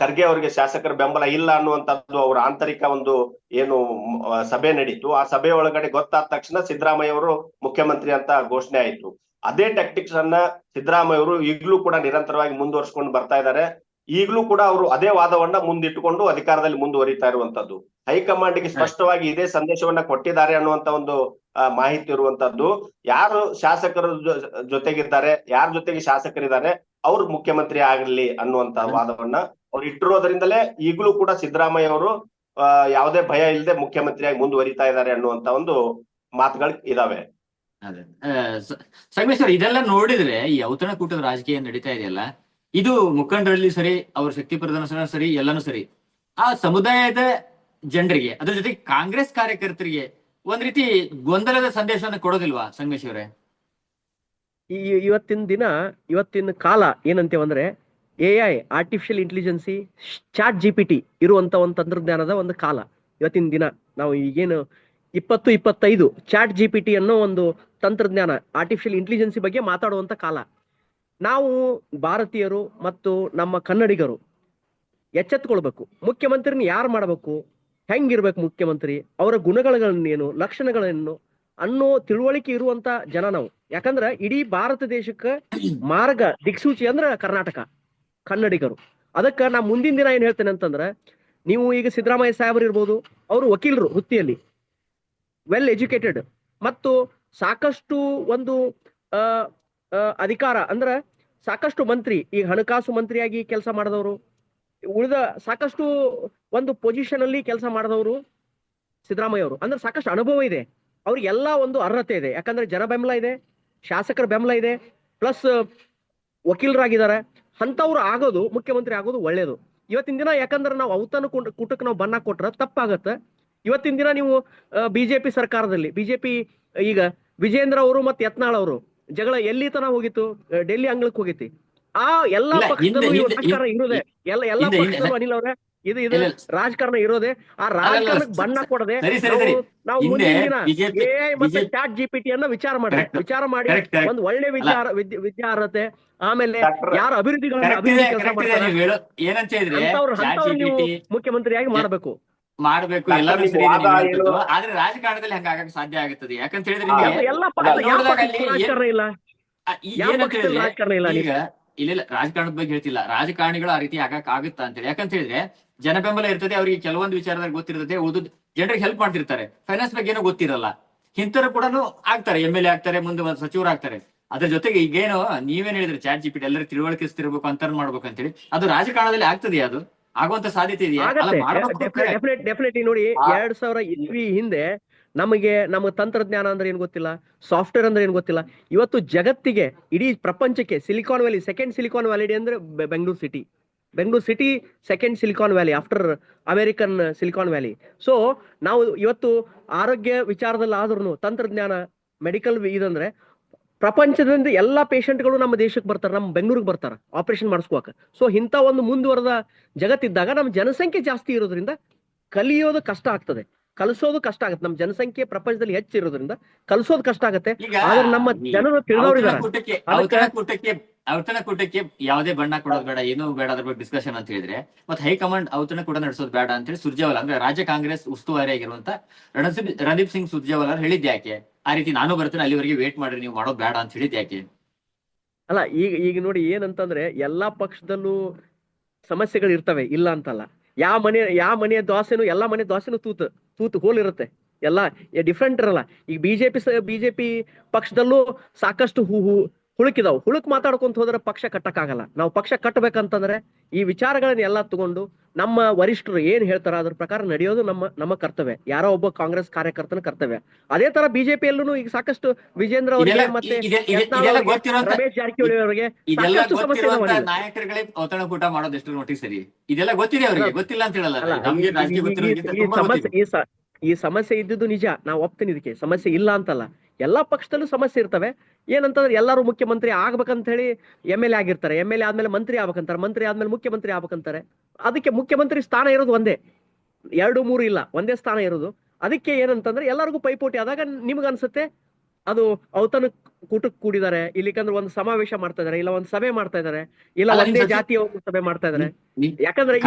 ಖರ್ಗೆ ಅವರಿಗೆ ಶಾಸಕರ ಬೆಂಬಲ ಇಲ್ಲ ಅನ್ನುವಂಥದ್ದು ಅವರ ಆಂತರಿಕ ಒಂದು ಏನು ಸಭೆ ನಡೀತು. ಆ ಸಭೆ ಒಳಗಡೆ ಗೊತ್ತಾದ ತಕ್ಷಣ ಸಿದ್ದರಾಮಯ್ಯ ಅವರು ಮುಖ್ಯಮಂತ್ರಿ ಅಂತ ಘೋಷಣೆ ಆಯ್ತು. ಅದೇ ಟ್ಯಾಕ್ಟಿಕ್ಸ್ ಅನ್ನ ಸಿದ್ದರಾಮಯ್ಯ ಅವರು ಈಗಲೂ ಕೂಡ ನಿರಂತರವಾಗಿ ಮುಂದುವರ್ಸ್ಕೊಂಡು ಬರ್ತಾ ಇದ್ದಾರೆ. ಈಗಲೂ ಕೂಡ ಅವರು ಅದೇ ವಾದವನ್ನ ಮುಂದಿಟ್ಟುಕೊಂಡು ಅಧಿಕಾರದಲ್ಲಿ ಮುಂದುವರಿತಾ ಇರುವಂತದ್ದು ಹೈಕಮಾಂಡ್ಗೆ ಸ್ಪಷ್ಟವಾಗಿ ಇದೇ ಸಂದೇಶವನ್ನ ಕೊಟ್ಟಿದ್ದಾರೆ ಅನ್ನುವಂತ ಒಂದು ಮಾಹಿತಿ ಇರುವಂತದ್ದು ಯಾರು ಶಾಸಕರ ಜೊತೆಗಿದ್ದಾರೆ ಯಾರ ಜೊತೆಗೆ ಶಾಸಕರಿದ್ದಾರೆ ಅವ್ರು ಮುಖ್ಯಮಂತ್ರಿ ಆಗಲಿ ಅನ್ನುವಂತ ವಾದವನ್ನ ಅವ್ರು ಇಟ್ಟಿರೋದ್ರಿಂದಲೇ ಈಗಲೂ ಕೂಡ ಸಿದ್ದರಾಮಯ್ಯ ಅವರು ಯಾವುದೇ ಭಯ ಇಲ್ಲದೆ ಮುಖ್ಯಮಂತ್ರಿಯಾಗಿ ಮುಂದುವರಿತಾ ಇದ್ದಾರೆ ಅನ್ನುವಂತ ಒಂದು ಮಾತುಗಳು ಇದಾವೆ.
ಅದೇ. ಸಂಗಮೇಶ್ವರ್ ಇದೆಲ್ಲ ನೋಡಿದ್ರೆ ಈ ಔತಣಕೂಟದ ರಾಜಕೀಯ ನಡೀತಾ ಇದೆಯಲ್ಲ ಇದು ಮುಖಂಡರಲ್ಲಿ ಸರಿ ಅವ್ರ ಶಕ್ತಿ ಪ್ರದರ್ಶನ ಸರಿ ಎಲ್ಲಾನು ಸರಿ. ಆ ಸಮುದಾಯದ ಜನರಿಗೆ ಅದ್ರ ಜೊತೆ ಕಾಂಗ್ರೆಸ್ ಕಾರ್ಯಕರ್ತರಿಗೆ ಒಂದ್ ರೀತಿ ಗೊಂದಲದ ಸಂದೇಶವನ್ನು ಕೊಡೋದಿಲ್ವಾ ಸಂಗಮೇಶ್ವರೇ
ಈ ಇವತ್ತಿನ ದಿನ ಇವತ್ತಿನ ಕಾಲ ಏನಂತೇವಂದ್ರೆ A I artificial intelligence chat G P T ಇರುವಂತ ಒಂದು ತಂತ್ರಜ್ಞಾನದ ಒಂದು ಕಾಲ. ಇವತ್ತಿನ ದಿನ ನಾವು ಈಗೇನು ಇಪ್ಪತ್ತು ಇಪ್ಪತ್ತೈದು ಚಾಟ್ ಜಿ ಪಿ ಟಿ ಅನ್ನೋ ಒಂದು ತಂತ್ರಜ್ಞಾನ ಆರ್ಟಿಫಿಷಿಯಲ್ ಇಂಟೆಲಿಜೆನ್ಸಿ ಬಗ್ಗೆ ಮಾತಾಡುವಂತ ಕಾಲ. ನಾವು ಭಾರತೀಯರು ಮತ್ತು ನಮ್ಮ ಕನ್ನಡಿಗರು ಎಚ್ಚೆತ್ಕೊಳ್ಬೇಕು ಮುಖ್ಯಮಂತ್ರಿನ ಯಾರು ಮಾಡಬೇಕು? ಹೆಂಗಿರ್ಬೇಕು ಮುಖ್ಯಮಂತ್ರಿ? ಅವರ ಗುಣಗಳನ್ನೇನು, ಲಕ್ಷಣಗಳೇನು ಅನ್ನೋ ತಿಳುವಳಿಕೆ ಇರುವಂತ ಜನ ನಾವು. ಯಾಕಂದ್ರ ಇಡೀ ಭಾರತ ದೇಶಕ್ಕೆ ಮಾರ್ಗ, ದಿಕ್ಸೂಚಿ ಅಂದ್ರ ಕರ್ನಾಟಕ. ಕನ್ನಡಿಗರು. ಅದಕ್ಕ ನಾ ಮುಂದಿನ ದಿನ ಏನ್ ಹೇಳ್ತೇನೆ ಅಂತಂದ್ರೆ, ನೀವು ಈಗ ಸಿದ್ದರಾಮಯ್ಯ ಸಾಹೇಬರು ಇರ್ಬೋದು, ಅವರು ವಕೀಲರು ವೃತ್ತಿಯಲ್ಲಿ ವೆಲ್ ಎಜುಕೇಟೆಡ್ ಮತ್ತು ಸಾಕಷ್ಟು ಒಂದು ಅಧಿಕಾರ, ಅಂದ್ರೆ ಸಾಕಷ್ಟು ಮಂತ್ರಿ ಈಗ ಹಣಕಾಸು ಮಂತ್ರಿಯಾಗಿ ಕೆಲಸ ಮಾಡಿದವರು, ಉಳಿದ ಸಾಕಷ್ಟು ಒಂದು ಪೊಸಿಷನ್ ಅಲ್ಲಿ ಕೆಲಸ ಮಾಡಿದವರು ಸಿದ್ದರಾಮಯ್ಯ ಅವರು. ಅಂದ್ರೆ ಸಾಕಷ್ಟು ಅನುಭವ ಇದೆ. ಅವ್ರಿಗೆಲ್ಲ ಒಂದು ಅರ್ಹತೆ ಇದೆ. ಯಾಕಂದ್ರೆ ಜನ ಬೆಂಬಲ ಇದೆ, ಶಾಸಕರ ಬೆಂಬಲ ಇದೆ ಪ್ಲಸ್ ವಕೀಲರಾಗಿದ್ದಾರೆ. ಅಂಥವ್ರು ಆಗೋದು ಮುಖ್ಯಮಂತ್ರಿ ಆಗೋದು ಒಳ್ಳೇದು. ಇವತ್ತಿನ ದಿನ ಯಾಕಂದ್ರೆ ನಾವು ಔತನ ಕೂಟಕ್ಕೆ ನಾವು ಬಣ್ಣ ಕೊಟ್ರೆ ತಪ್ಪಾಗತ್ತೆ. ಇವತ್ತಿನ ದಿನ ನೀವು ಬಿಜೆಪಿ ಸರ್ಕಾರದಲ್ಲಿ ಬಿಜೆಪಿ ಈಗ ವಿಜೇಂದ್ರ ಅವರು ಮತ್ತೆ ಯತ್ನಾಳ್ ಅವರು ಜಗಳ ಎಲ್ಲಿ ತನ ಹೋಗಿತ್ತು? ಡೆಲ್ಲಿ ಅಂಗಳಕ್ಕೆ ಹೋಗಿತಿ ಆ ಎಲ್ಲಾ ಪಕ್ಷದಲ್ಲೂ
ಸರ್ಕಾರ
ಇವು
ಹಿಂದೆ-
ಎಲ್ಲ ಎಲ್ಲಾ ಪಕ್ಷದಲ್ಲೂ ಅನಿಲ್ ಅವ್ರೆ ಇದು ಇದು ರಾಜಕಾರಣ ಇರೋದೆ ಆ ರಾಜಕಾರಣಕ್ಕೆ ಬಣ್ಣ ಕೊಡದೆ
ಸರಿ ಸರಿ ಸರಿ.
ನಾವು ಮುಂದಿನ ದಿನ
ಬಿಜೆಪಿ
ಎಐ ಮತ್ತೆ ಚಾಟ್ ಜಿಪಿಟಿ ಅನ್ನ ವಿಚಾರ ಮಾಡಿ ವಿಚಾರ ಮಾಡಿ ಒಂದ್ ಒಳ್ಳೆ ವಿಚಾರ ವಿದ್ಯ- ವಿದ್ಯಾರ್ಹತೆ ಆಮೇಲೆ ಯಾರು ಅಭಿವೃದ್ಧಿಗಳನ್ನ ಅಭಿವೃದ್ಧಿ ಕೆಲಸ ಮಾಡ್ತಾರೆ?
ನೀವು
ಮುಖ್ಯಮಂತ್ರಿಯಾಗಿ ಮಾಡಬೇಕು.
ಮಾಡ್ಬೇಕು. ಎಲ್ಲರೂ. ಆದ್ರೆ ರಾಜಕಾರಣದಲ್ಲಿ ಹಂಗ ಆಗಕ್ಕೆ ಸಾಧ್ಯ ಆಗುತ್ತದೆ. ಯಾಕಂತ ಹೇಳಿದ್ರೆ
ರಾಜಕಾರಣ ಇಲ್ಲ? ರಾಜಕಾರಣ ಇಲ್ಲ
ಈಗ ಇಲ್ಲ ಇಲ್ಲ ರಾಜಕಾರಣದ ಬಗ್ಗೆ ಹೇಳ್ತಿಲ್ಲ. ರಾಜಕಾರಣಿಗಳು ಆ ರೀತಿ ಆಗಕ್ ಆಗುತ್ತಾ ಅಂತೇಳಿ. ಯಾಕಂತ ಹೇಳಿದ್ರೆ ಜನ ಬೆಂಬಲ ಇರ್ತದೆ ಅವರಿಗೆ ಕೆಲವೊಂದು ವಿಚಾರದಲ್ಲಿ ಗೊತ್ತಿರ್ತದೆ ಉಳಿದು ಜನರಿಗೆ ಹೆಲ್ಪ್ ಮಾಡ್ತಿರ್ತಾರೆ. ಫೈನಾನ್ಸ್ ಬಗ್ಗೆ ಏನೋ ಗೊತ್ತಿರಲ್ಲ. ಇಂಥರು ಕೂಡ ಆಗ್ತಾರೆ ಎಂ ಎಲ್ ಎ ಆಗ್ತಾರೆ ಮುಂದೆ ಬಂದ ಸಚಿವರು ಆಗ್ತಾರೆ. ಅದ್ರ ಜೊತೆಗೆ ಈಗೇನು ನೀವೇನ್ ಹೇಳಿದ್ರೆ ಚಾಟ್ ಜಿಪಿಟಿ ಎಲ್ಲರೂ ತಿಳುವಳಿಕೆಸ್ತಿರ್ಬೇಕು ಅಂತ ಮಾಡ್ಬೇಕು ಅಂತೇಳಿ. ಅದು ರಾಜಕಾರಣದಲ್ಲಿ ಆಗ್ತದೆ ಅದು? ಆಗುವಂತ ಸಾಧ್ಯತೆ ಇದೆಯಾ?
ನೋಡಿ ಎರಡ್ ಸಾವಿರ ಇಸ್ವಿ ಹಿಂದೆ ನಮಗೆ ನಮ್ಮ ತಂತ್ರಜ್ಞಾನ ಅಂದ್ರೆ ಏನು ಗೊತ್ತಿಲ್ಲ? ಸಾಫ್ಟ್ವೇರ್ ಅಂದ್ರೆ ಏನು ಗೊತ್ತಿಲ್ಲ? ಇವತ್ತು ಜಗತ್ತಿಗೆ, ಇಡೀ ಪ್ರಪಂಚಕ್ಕೆ silicon valley second silicon valley ಅಂದ್ರೆ Bengaluru city Bengaluru city second silicon valley after American silicon valley so ನಾವು ಇವತ್ತು ಆರೋಗ್ಯ ವಿಚಾರದಲ್ಲಿ ಆದ್ರೂ ತಂತ್ರಜ್ಞಾನ ಮೆಡಿಕಲ್ ಇದಂದ್ರೆ, ಪ್ರಪಂಚದಿಂದ ಎಲ್ಲಾ ಪೇಷಂಟ್ಗಳು ನಮ್ಮ ದೇಶಕ್ಕೆ ಬರ್ತಾರೆ, ನಮ್ಮ ಬೆಂಗಳೂರಿಗೆ ಬರ್ತಾರೆ ಆಪರೇಷನ್ ಮಾಡಿಸ್ಕೋಕ ಸೊ ಇಂಥ ಒಂದು ಮುಂದುವರೆದ ಜಗತ್ತಿದ್ದಾಗ ನಮ್ಮ ಜನಸಂಖ್ಯೆ ಜಾಸ್ತಿ ಇರೋದ್ರಿಂದ ಕಲಿಯೋದು ಕಷ್ಟ ಆಗ್ತದೆ. ಕಲಿಸೋದು ಕಷ್ಟ ಆಗುತ್ತೆ. ನಮ್ಮ ಜನಸಂಖ್ಯೆ ಪ್ರಪಂಚದಲ್ಲಿ ಹೆಚ್ಚಿರೋದ್ರಿಂದ ಕಲಿಸೋದು ಕಷ್ಟ ಆಗುತ್ತೆ. ಆದ್ರೆ ನಮ್ಮ ಜನರು ತಿಳಿದವರಿದ್ದಾರೆ
ಔತಣ ಕೂಟಕ್ಕೆ ಯಾವುದೇ ಬಣ್ಣ ಕೊಡೋದು ಬೇಡ ಏನು ಬೇಡ ಅದ್ರ ಬಗ್ಗೆ ಡಿಸ್ಕಷನ್ ಅಂತ ಹೇಳಿದ್ರೆ ಮತ್ತೆ ಹೈಕಮಾಂಡ್ ಔತಣಕೂಟ ನಡೆಸೋದು ಬೇಡ ಅಂತ ಹೇಳಿ ಸುರ್ಜೇವಾಲ ಅಂದ್ರೆ ರಾಜ್ಯ ಕಾಂಗ್ರೆಸ್ ಉಸ್ತುವಾರಿ ಆಗಿರುವಂತ ರಣದೀಪ್ ರಣದೀಪ್ ಸಿಂಗ್ ಸುರ್ಜೇವಾಲ ಹೇಳಿದ್ ಯಾಕೆ? ಆ ರೀತಿ ನಾನು ಬರ್ತೇನೆ ಅಲ್ಲಿವರೆಗೆ ವೇಟ್ ಮಾಡ್ರಿ ನೀವು ಮಾಡೋದು ಬೇಡ ಅಂತ ಹೇಳಿದ್ ಯಾಕೆ?
ಅಲ್ಲ ಈಗ ಈಗ ನೋಡಿ ಏನಂತಂದ್ರೆ ಎಲ್ಲಾ ಪಕ್ಷದಲ್ಲೂ ಸಮಸ್ಯೆಗಳು ಇರ್ತವೆ ಇಲ್ಲ ಅಂತಲ್ಲ. ಯಾವ ಮನೆ ಯಾವ ಮನೆಯ ದೋಸೆನು ಎಲ್ಲಾ ಮನೆ ದೋಸೆನು ತೂತು. ತೂತು ಹೋಲ್ ಇರುತ್ತೆ. ಎಲ್ಲ ಡಿಫ್ರೆಂಟ್ ಇರಲ್ಲ. ಈಗ ಬಿಜೆಪಿ ಬಿಜೆಪಿ ಪಕ್ಷದಲ್ಲೂ ಸಾಕಷ್ಟು ಹೂ ಹು ಹುಳುಕಿದಾವ್. ಹುಳುಕ್ ಮಾತಾಡ್ಕೊಂತ ಹೋದ್ರೆ ಪಕ್ಷ ಕಟ್ಟಕ್ಕಾಗಲ್ಲ. ನಾವು ಪಕ್ಷ ಕಟ್ಟಬೇಕಂತಂದ್ರೆ ಈ ವಿಚಾರಗಳನ್ನ ಎಲ್ಲ ತಗೊಂಡು ನಮ್ಮ ವರಿಷ್ಠರು ಏನ್ ಹೇಳ್ತಾರ ಅದ್ರ ಪ್ರಕಾರ ನಡೆಯೋದು ನಮ್ಮ ನಮ್ಮ ಕರ್ತವ್ಯ. ಯಾರೋ ಒಬ್ಬ ಕಾಂಗ್ರೆಸ್ ಕಾರ್ಯಕರ್ತನ ಕರ್ತವ್ಯ. ಅದೇ ತರ ಬಿಜೆಪಿಯಲ್ಲೂ ಈಗ ಸಾಕಷ್ಟು ವಿಜೇಂದ್ರ ಅವರಿಗೆ ಮತ್ತೆ ರಮೇಶ್ ಜಾರಕಿಹೊಳಿ ಅವರಿಗೆ ಸಾಕಷ್ಟು ಸಮಸ್ಯೆ.
ನಾಯಕರುಗಳೇ ಮಾಡೋದು ಎಷ್ಟು ಮಟ್ಟಿಗೆ ಸರಿ. ಇದೆಲ್ಲ ಗೊತ್ತಿದೆ ಅವರಿಗೆ. ಗೊತ್ತಿಲ್ಲ ಅಂತ ಹೇಳಲ್ಲ.
ಈ ಸಮಸ್ಯೆ ಇದ್ದಿದ್ದು ನಿಜ. ನಾವು ಒಪ್ತೀನಿ ಇದಕ್ಕೆ. ಸಮಸ್ಯೆ ಇಲ್ಲ ಅಂತಲ್ಲ. ಎಲ್ಲಾ ಪಕ್ಷದಲ್ಲೂ ಸಮಸ್ಯೆ ಇರ್ತವೆ. ಏನಂತಂದ್ರೆ ಎಲ್ಲರೂ ಮುಖ್ಯಮಂತ್ರಿ ಆಗ್ಬೇಕಂತ ಹೇಳಿ ಎಂ ಎಲ್ ಎ ಆಗಿರ್ತಾರೆ. ಎಂ ಎಲ್ ಎ ಆದ್ಮೇಲೆ ಮಂತ್ರಿ ಆಗ್ಬೇಕಂತಾರೆ. ಮಂತ್ರಿ ಆದ್ಮೇಲೆ ಮುಖ್ಯಮಂತ್ರಿ ಆಗ್ಬೇಕಂತಾರೆ. ಅದಕ್ಕೆ ಮುಖ್ಯಮಂತ್ರಿ ಸ್ಥಾನ ಇರೋದು ಒಂದೇ. ಎರಡು ಮೂರು ಇಲ್ಲ. ಒಂದೇ ಸ್ಥಾನ ಇರೋದು. ಅದಕ್ಕೆ ಏನಂತಂದ್ರೆ ಎಲ್ಲರಿಗೂ ಪೈಪೋಟಿ ಆದಾಗ ನಿಮ್ಗೆ ಅನ್ಸುತ್ತೆ ಅದು ಔತನ ಕೂಟಕ್ಕೆ ಕೂಡಿದ್ದಾರೆ. ಇಲ್ಲಿಕಂದ್ರೆ ಒಂದು ಸಮಾವೇಶ ಮಾಡ್ತಾ ಇದಾರೆ ಇಲ್ಲ ಒಂದು ಸಭೆ ಮಾಡ್ತಾ ಇದಾರೆ ಇಲ್ಲ ಒಂದೇ ಜಾತಿಯ ಒಂದು ಸಭೆ ಮಾಡ್ತಾ ಇದಾರೆ ಯಾಕಂದ್ರೆ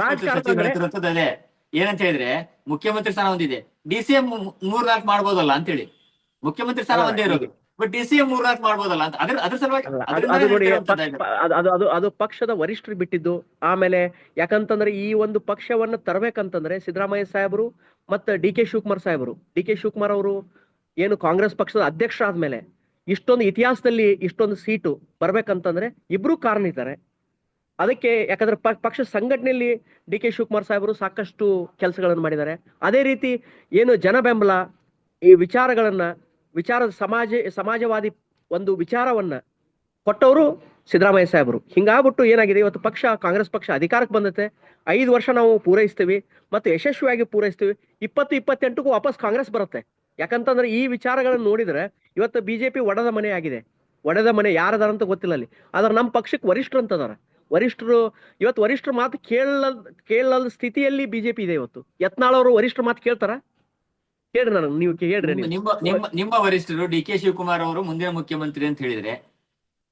ರಾಜಕಾರಣ.
ಏನಂತ ಹೇಳಿದ್ರೆ ಮುಖ್ಯಮಂತ್ರಿ ಸ್ಥಾನ ಒಂದಿದೆ. ಡಿ ಸಿ ಎಂ ಮೂರ್ ನಾಲ್ಕು ಮಾಡ್ಬೋದಲ್ಲ ಅಂತೇಳಿ. ಮುಖ್ಯಮಂತ್ರಿ ಸ್ಥಾನ ಒಂದೇ ಇರೋದು. ಬಟ್ ಡಿ ಸಿ ಎಂ ಮೂರ್ ನಾಲ್ಕು ಮಾಡ್ಬೋದಲ್ಲ ಅಂತ. ಅದ್ರ ಅದ್ರ ಸಲುವಾಗಿ
ಅದು ಅದು ಪಕ್ಷದ ವರಿಷ್ಠರು ಬಿಟ್ಟಿದ್ದು. ಆಮೇಲೆ ಯಾಕಂತಂದ್ರೆ ಈ ಒಂದು ಪಕ್ಷವನ್ನ ತರಬೇಕಂತಂದ್ರೆ ಸಿದ್ದರಾಮಯ್ಯ ಸಾಹೇಬರು ಮತ್ತೆ ಡಿ ಕೆ ಶಿವಕುಮಾರ್ ಸಾಹೇಬರು. ಡಿ ಕೆ ಶಿವಕುಮಾರ್ ಅವರು ಏನು ಕಾಂಗ್ರೆಸ್ ಪಕ್ಷದ ಅಧ್ಯಕ್ಷರಾದ್ಮೇಲೆ ಇಷ್ಟೊಂದು ಇತಿಹಾಸದಲ್ಲಿ ಇಷ್ಟೊಂದು ಸೀಟು ಬರ್ಬೇಕಂತಂದ್ರೆ ಇಬ್ರು ಕಾರಣ ಇದ್ದಾರೆ ಅದಕ್ಕೆ ಯಾಕಂದ್ರೆ ಪಕ್ಷ ಸಂಘಟನೆಯಲ್ಲಿ ಡಿ ಕೆ ಶಿವಕುಮಾರ್ ಸಾಹೇಬರು ಸಾಕಷ್ಟು ಕೆಲಸಗಳನ್ನು ಮಾಡಿದ್ದಾರೆ. ಅದೇ ರೀತಿ ಏನು ಜನ ಬೆಂಬಲ ಈ ವಿಚಾರಗಳನ್ನ, ವಿಚಾರದ ಸಮಾಜ, ಸಮಾಜವಾದಿ ಒಂದು ವಿಚಾರವನ್ನ ಕೊಟ್ಟವರು ಸಿದ್ದರಾಮಯ್ಯ ಸಾಹೇಬರು. ಹಿಂಗಾಗ್ಬಿಟ್ಟು ಏನಾಗಿದೆ, ಇವತ್ತು ಪಕ್ಷ, ಕಾಂಗ್ರೆಸ್ ಪಕ್ಷ ಅಧಿಕಾರಕ್ಕೆ ಬಂದತೆ. ಐದು ವರ್ಷ ನಾವು ಪೂರೈಸ್ತೀವಿ ಮತ್ತು ಯಶಸ್ವಿಯಾಗಿ ಪೂರೈಸ್ತೀವಿ. ಇಪ್ಪತ್ತು ಇಪ್ಪತ್ತೆಂಟಕ್ಕೂ ವಾಪಸ್ ಕಾಂಗ್ರೆಸ್ ಬರುತ್ತೆ. ಯಾಕಂತಂದ್ರೆ ಈ ವಿಚಾರಗಳನ್ನು ನೋಡಿದ್ರೆ ಇವತ್ತು ಬಿಜೆಪಿ ಒಡೆದ ಮನೆ ಆಗಿದೆ. ಒಡೆದ ಮನೆ ಯಾರದಾರ ಅಂತ ಗೊತ್ತಿಲ್ಲ ಅಲ್ಲಿ. ಆದ್ರೆ ನಮ್ಮ ಪಕ್ಷಕ್ಕೆ ವರಿಷ್ಠರು ಅಂತದಾರ ವರಿಷ್ಠರು ಇವತ್ತು ವರಿಷ್ಠರ ಮಾತು ಕೇಳಲ್ ಕೇಳಲ್ ಸ್ಥಿತಿಯಲ್ಲಿ ಬಿಜೆಪಿ ಇದೆ ಇವತ್ತು. ಯತ್ನಾಳ್ ಅವರು ವರಿಷ್ಠರ ಮಾತು ಕೇಳ್ತಾರ? ಹೇಳ್ರಿ ನಾನು ನೀವು ಹೇಳ್ರಿ
ನಿಮ್ಮ ನಿಮ್ಮ ವರಿಷ್ಠರು ಡಿ ಕೆ ಶಿವಕುಮಾರ್ ಅವರು ಮುಂದಿನ ಮುಖ್ಯಮಂತ್ರಿ ಅಂತ ಹೇಳಿದ್ರೆ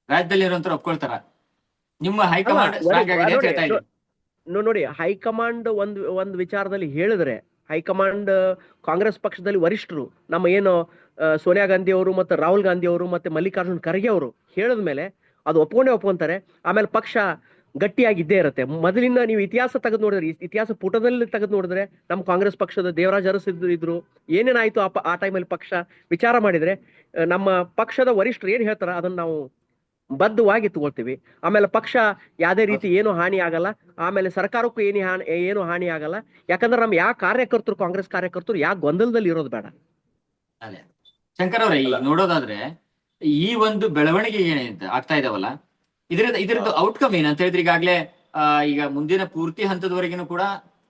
ರಾಜ್ಯದಲ್ಲಿ ಇರುವಂತ ಒಪ್ಕೊಳ್ತಾರ? ನಿಮ್ಮ ಹೈಕಮಾಂಡ್
ನೋಡಿ, ಹೈಕಮಾಂಡ್ ಒಂದು ಒಂದು ವಿಚಾರದಲ್ಲಿ ಹೇಳಿದ್ರೆ ಹೈಕಮಾಂಡ್ ಕಾಂಗ್ರೆಸ್ ಪಕ್ಷದಲ್ಲಿ ವರಿಷ್ಠರು ನಮ್ಮ ಏನು ಸೋನಿಯಾ ಗಾಂಧಿ ಅವರು ಮತ್ತೆ ರಾಹುಲ್ ಗಾಂಧಿ ಅವರು ಮತ್ತೆ ಮಲ್ಲಿಕಾರ್ಜುನ್ ಖರ್ಗೆ ಅವರು ಹೇಳಿದ ಮೇಲೆ ಅದು ಒಪ್ಕೊಂಡೇ ಒಪ್ಕೊಂತಾರೆ. ಆಮೇಲೆ ಪಕ್ಷ ಗಟ್ಟಿಯಾಗಿದ್ದೇ ಇರುತ್ತೆ. ಮೊದಲಿಂದ ನೀವು ಇತಿಹಾಸ ತೆಗೆದು ನೋಡಿದ್ರೆ ಇತಿಹಾಸ ಪುಟದಲ್ಲಿ ತೆಗೆದು ನೋಡಿದ್ರೆ ನಮ್ಮ ಕಾಂಗ್ರೆಸ್ ಪಕ್ಷದ ದೇವರಾಜ್ ಅರಸ್ ಇದ್ರು ಏನೇನಾಯ್ತು ಆ ಆ ಟೈಮಲ್ಲಿ ಪಕ್ಷ? ವಿಚಾರ ಮಾಡಿದ್ರೆ ನಮ್ಮ ಪಕ್ಷದ ವರಿಷ್ಠರು ಏನ್ ಹೇಳ್ತಾರ? ಅದನ್ನ ನಾವು ಬದ್ಧವಾಗಿ ತಗೊಳ್ತೀವಿ. ಆಮೇಲೆ ಪಕ್ಷ ಯಾವುದೇ ರೀತಿ ಏನು ಹಾನಿ ಆಗಲ್ಲ. ಆಮೇಲೆ ಸರ್ಕಾರಕ್ಕೂ ಏನು ಹಾನಿ ಏನು ಹಾನಿ ಆಗಲ್ಲ. ಯಾಕಂದ್ರೆ ನಮ್ಮ ಯಾವ ಕಾರ್ಯಕರ್ತರು ಕಾಂಗ್ರೆಸ್ ಕಾರ್ಯಕರ್ತರು ಯಾವ ಗೊಂದಲದಲ್ಲಿ ಇರೋದು ಬೇಡ.
ಅದೇ. ಶಂಕರ್ ಅವರೇ ನೋಡೋದಾದ್ರೆ ಈ ಒಂದು ಬೆಳವಣಿಗೆ ಏನಿದೆ ಆಗ್ತಾ ಇದಾವಲ್ಲ? ಇದರಿಂದ ಇದರದ್ದು ಔಟ್ಕಮ್ ಏನಂತ ಹೇಳಿದ್ರೆ ಈಗಾಗಲೇ ಈಗ ಮುಂದಿನ ಪೂರ್ತಿ ಹಂತದವರೆಗೂ ಕೂಡ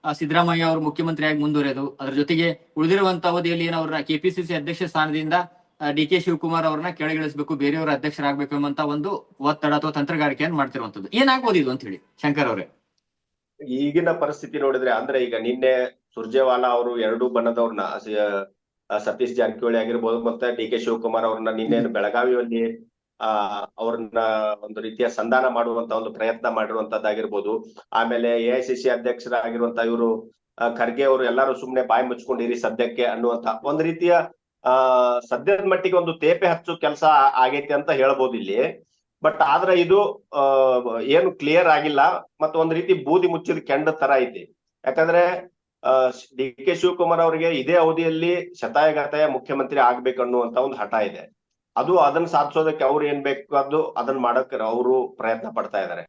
ಸಿದ್ದರಾಮಯ್ಯ ಅವರು ಮುಖ್ಯಮಂತ್ರಿಯಾಗಿ ಮುಂದುವರೆದು. ಅದ್ರ ಜೊತೆಗೆ ಉಳಿದಿರುವಂತ ಅವಧಿಯಲ್ಲಿ ಏನು ಅವರ ಕೆಪಿಸಿಸಿ ಅಧ್ಯಕ್ಷ ಸ್ಥಾನದಿಂದ ಡಿ ಕೆ ಶಿವಕುಮಾರ್ ಅವರನ್ನ ಕೆಳಗಿಳಿಸಬೇಕು ಬೇರೆಯವರ ಅಧ್ಯಕ್ಷರಾಗಬೇಕು ಎಂಬಂತ ಒಂದು ಒತ್ತಡ ಅಥವಾ ತಂತ್ರಗಾರಿಕೆಯನ್ನು ಮಾಡ್ತಿರುವಂತದ್ದು ಏನಾಗ್ಬೋದು ಇದು ಅಂತ ಹೇಳಿ ಶಂಕರ್ ಅವರೇ?
ಈಗಿನ ಪರಿಸ್ಥಿತಿ ನೋಡಿದ್ರೆ ಅಂದ್ರೆ ಈಗ ನಿನ್ನೆ ಸುರ್ಜೇವಾಲಾ ಅವರು ಎರಡು ಬಣ್ಣದವ್ರನ್ನ ಸತೀಶ್ ಜಾರಕಿಹೊಳಿ ಆಗಿರ್ಬೋದು ಮತ್ತೆ ಡಿ ಕೆ ಶಿವಕುಮಾರ್ ಅವ್ರನ್ನ ನಿನ್ನೆ ಬೆಳಗಾವಿಯಲ್ಲಿ ಆ, ಅವ್ರನ್ನ ಒಂದು ರೀತಿಯ ಸಂಧಾನ ಮಾಡುವಂತ ಒಂದು ಪ್ರಯತ್ನ ಮಾಡಿರುವಂತದ್ದಾಗಿರ್ಬೋದು. ಆಮೇಲೆ ಎ ಐ ಸಿ ಸಿ ಅಧ್ಯಕ್ಷರಾಗಿರುವಂತ ಇವರು ಖರ್ಗೆ ಅವರು ಎಲ್ಲರೂ ಸುಮ್ನೆ ಬಾಯಿ ಮುಚ್ಕೊಂಡಿರಿ ಸದ್ಯಕ್ಕೆ ಅನ್ನುವಂತ ಒಂದು ರೀತಿಯ, ಆ, ಸದ್ಯದ ಮಟ್ಟಿಗೆ ಒಂದು ತೇಪೆ ಹಚ್ಚು ಕೆಲಸ ಆಗೈತೆ ಅಂತ ಹೇಳ್ಬೋದು ಇಲ್ಲಿ. ಬಟ್ ಆದ್ರೆ ಇದು ಏನು ಕ್ಲಿಯರ್ ಆಗಿಲ್ಲ ಮತ್ತೆ ಒಂದ್ ರೀತಿ ಬೂದಿ ಮುಚ್ಚಿದ ಕೆಂಡ ತರ ಐತಿ. ಯಾಕಂದ್ರೆ ಡಿ ಕೆ ಶಿವಕುಮಾರ್ ಅವರಿಗೆ ಇದೇ ಅವಧಿಯಲ್ಲಿ ಶತಾಯಗತಾಯ ಮುಖ್ಯಮಂತ್ರಿ ಆಗ್ಬೇಕನ್ನುವಂತ ಒಂದು ಹಠ ಇದೆ. ಅದು ಅದನ್ನ ಸಾಧಿಸೋದಕ್ಕೆ ಅವ್ರು ಏನ್ ಬೇಕಾದ್ದು ಅದನ್ನ ಮಾಡಕ್ ಅವರು ಪ್ರಯತ್ನ ಪಡ್ತಾ ಇದ್ದಾರೆ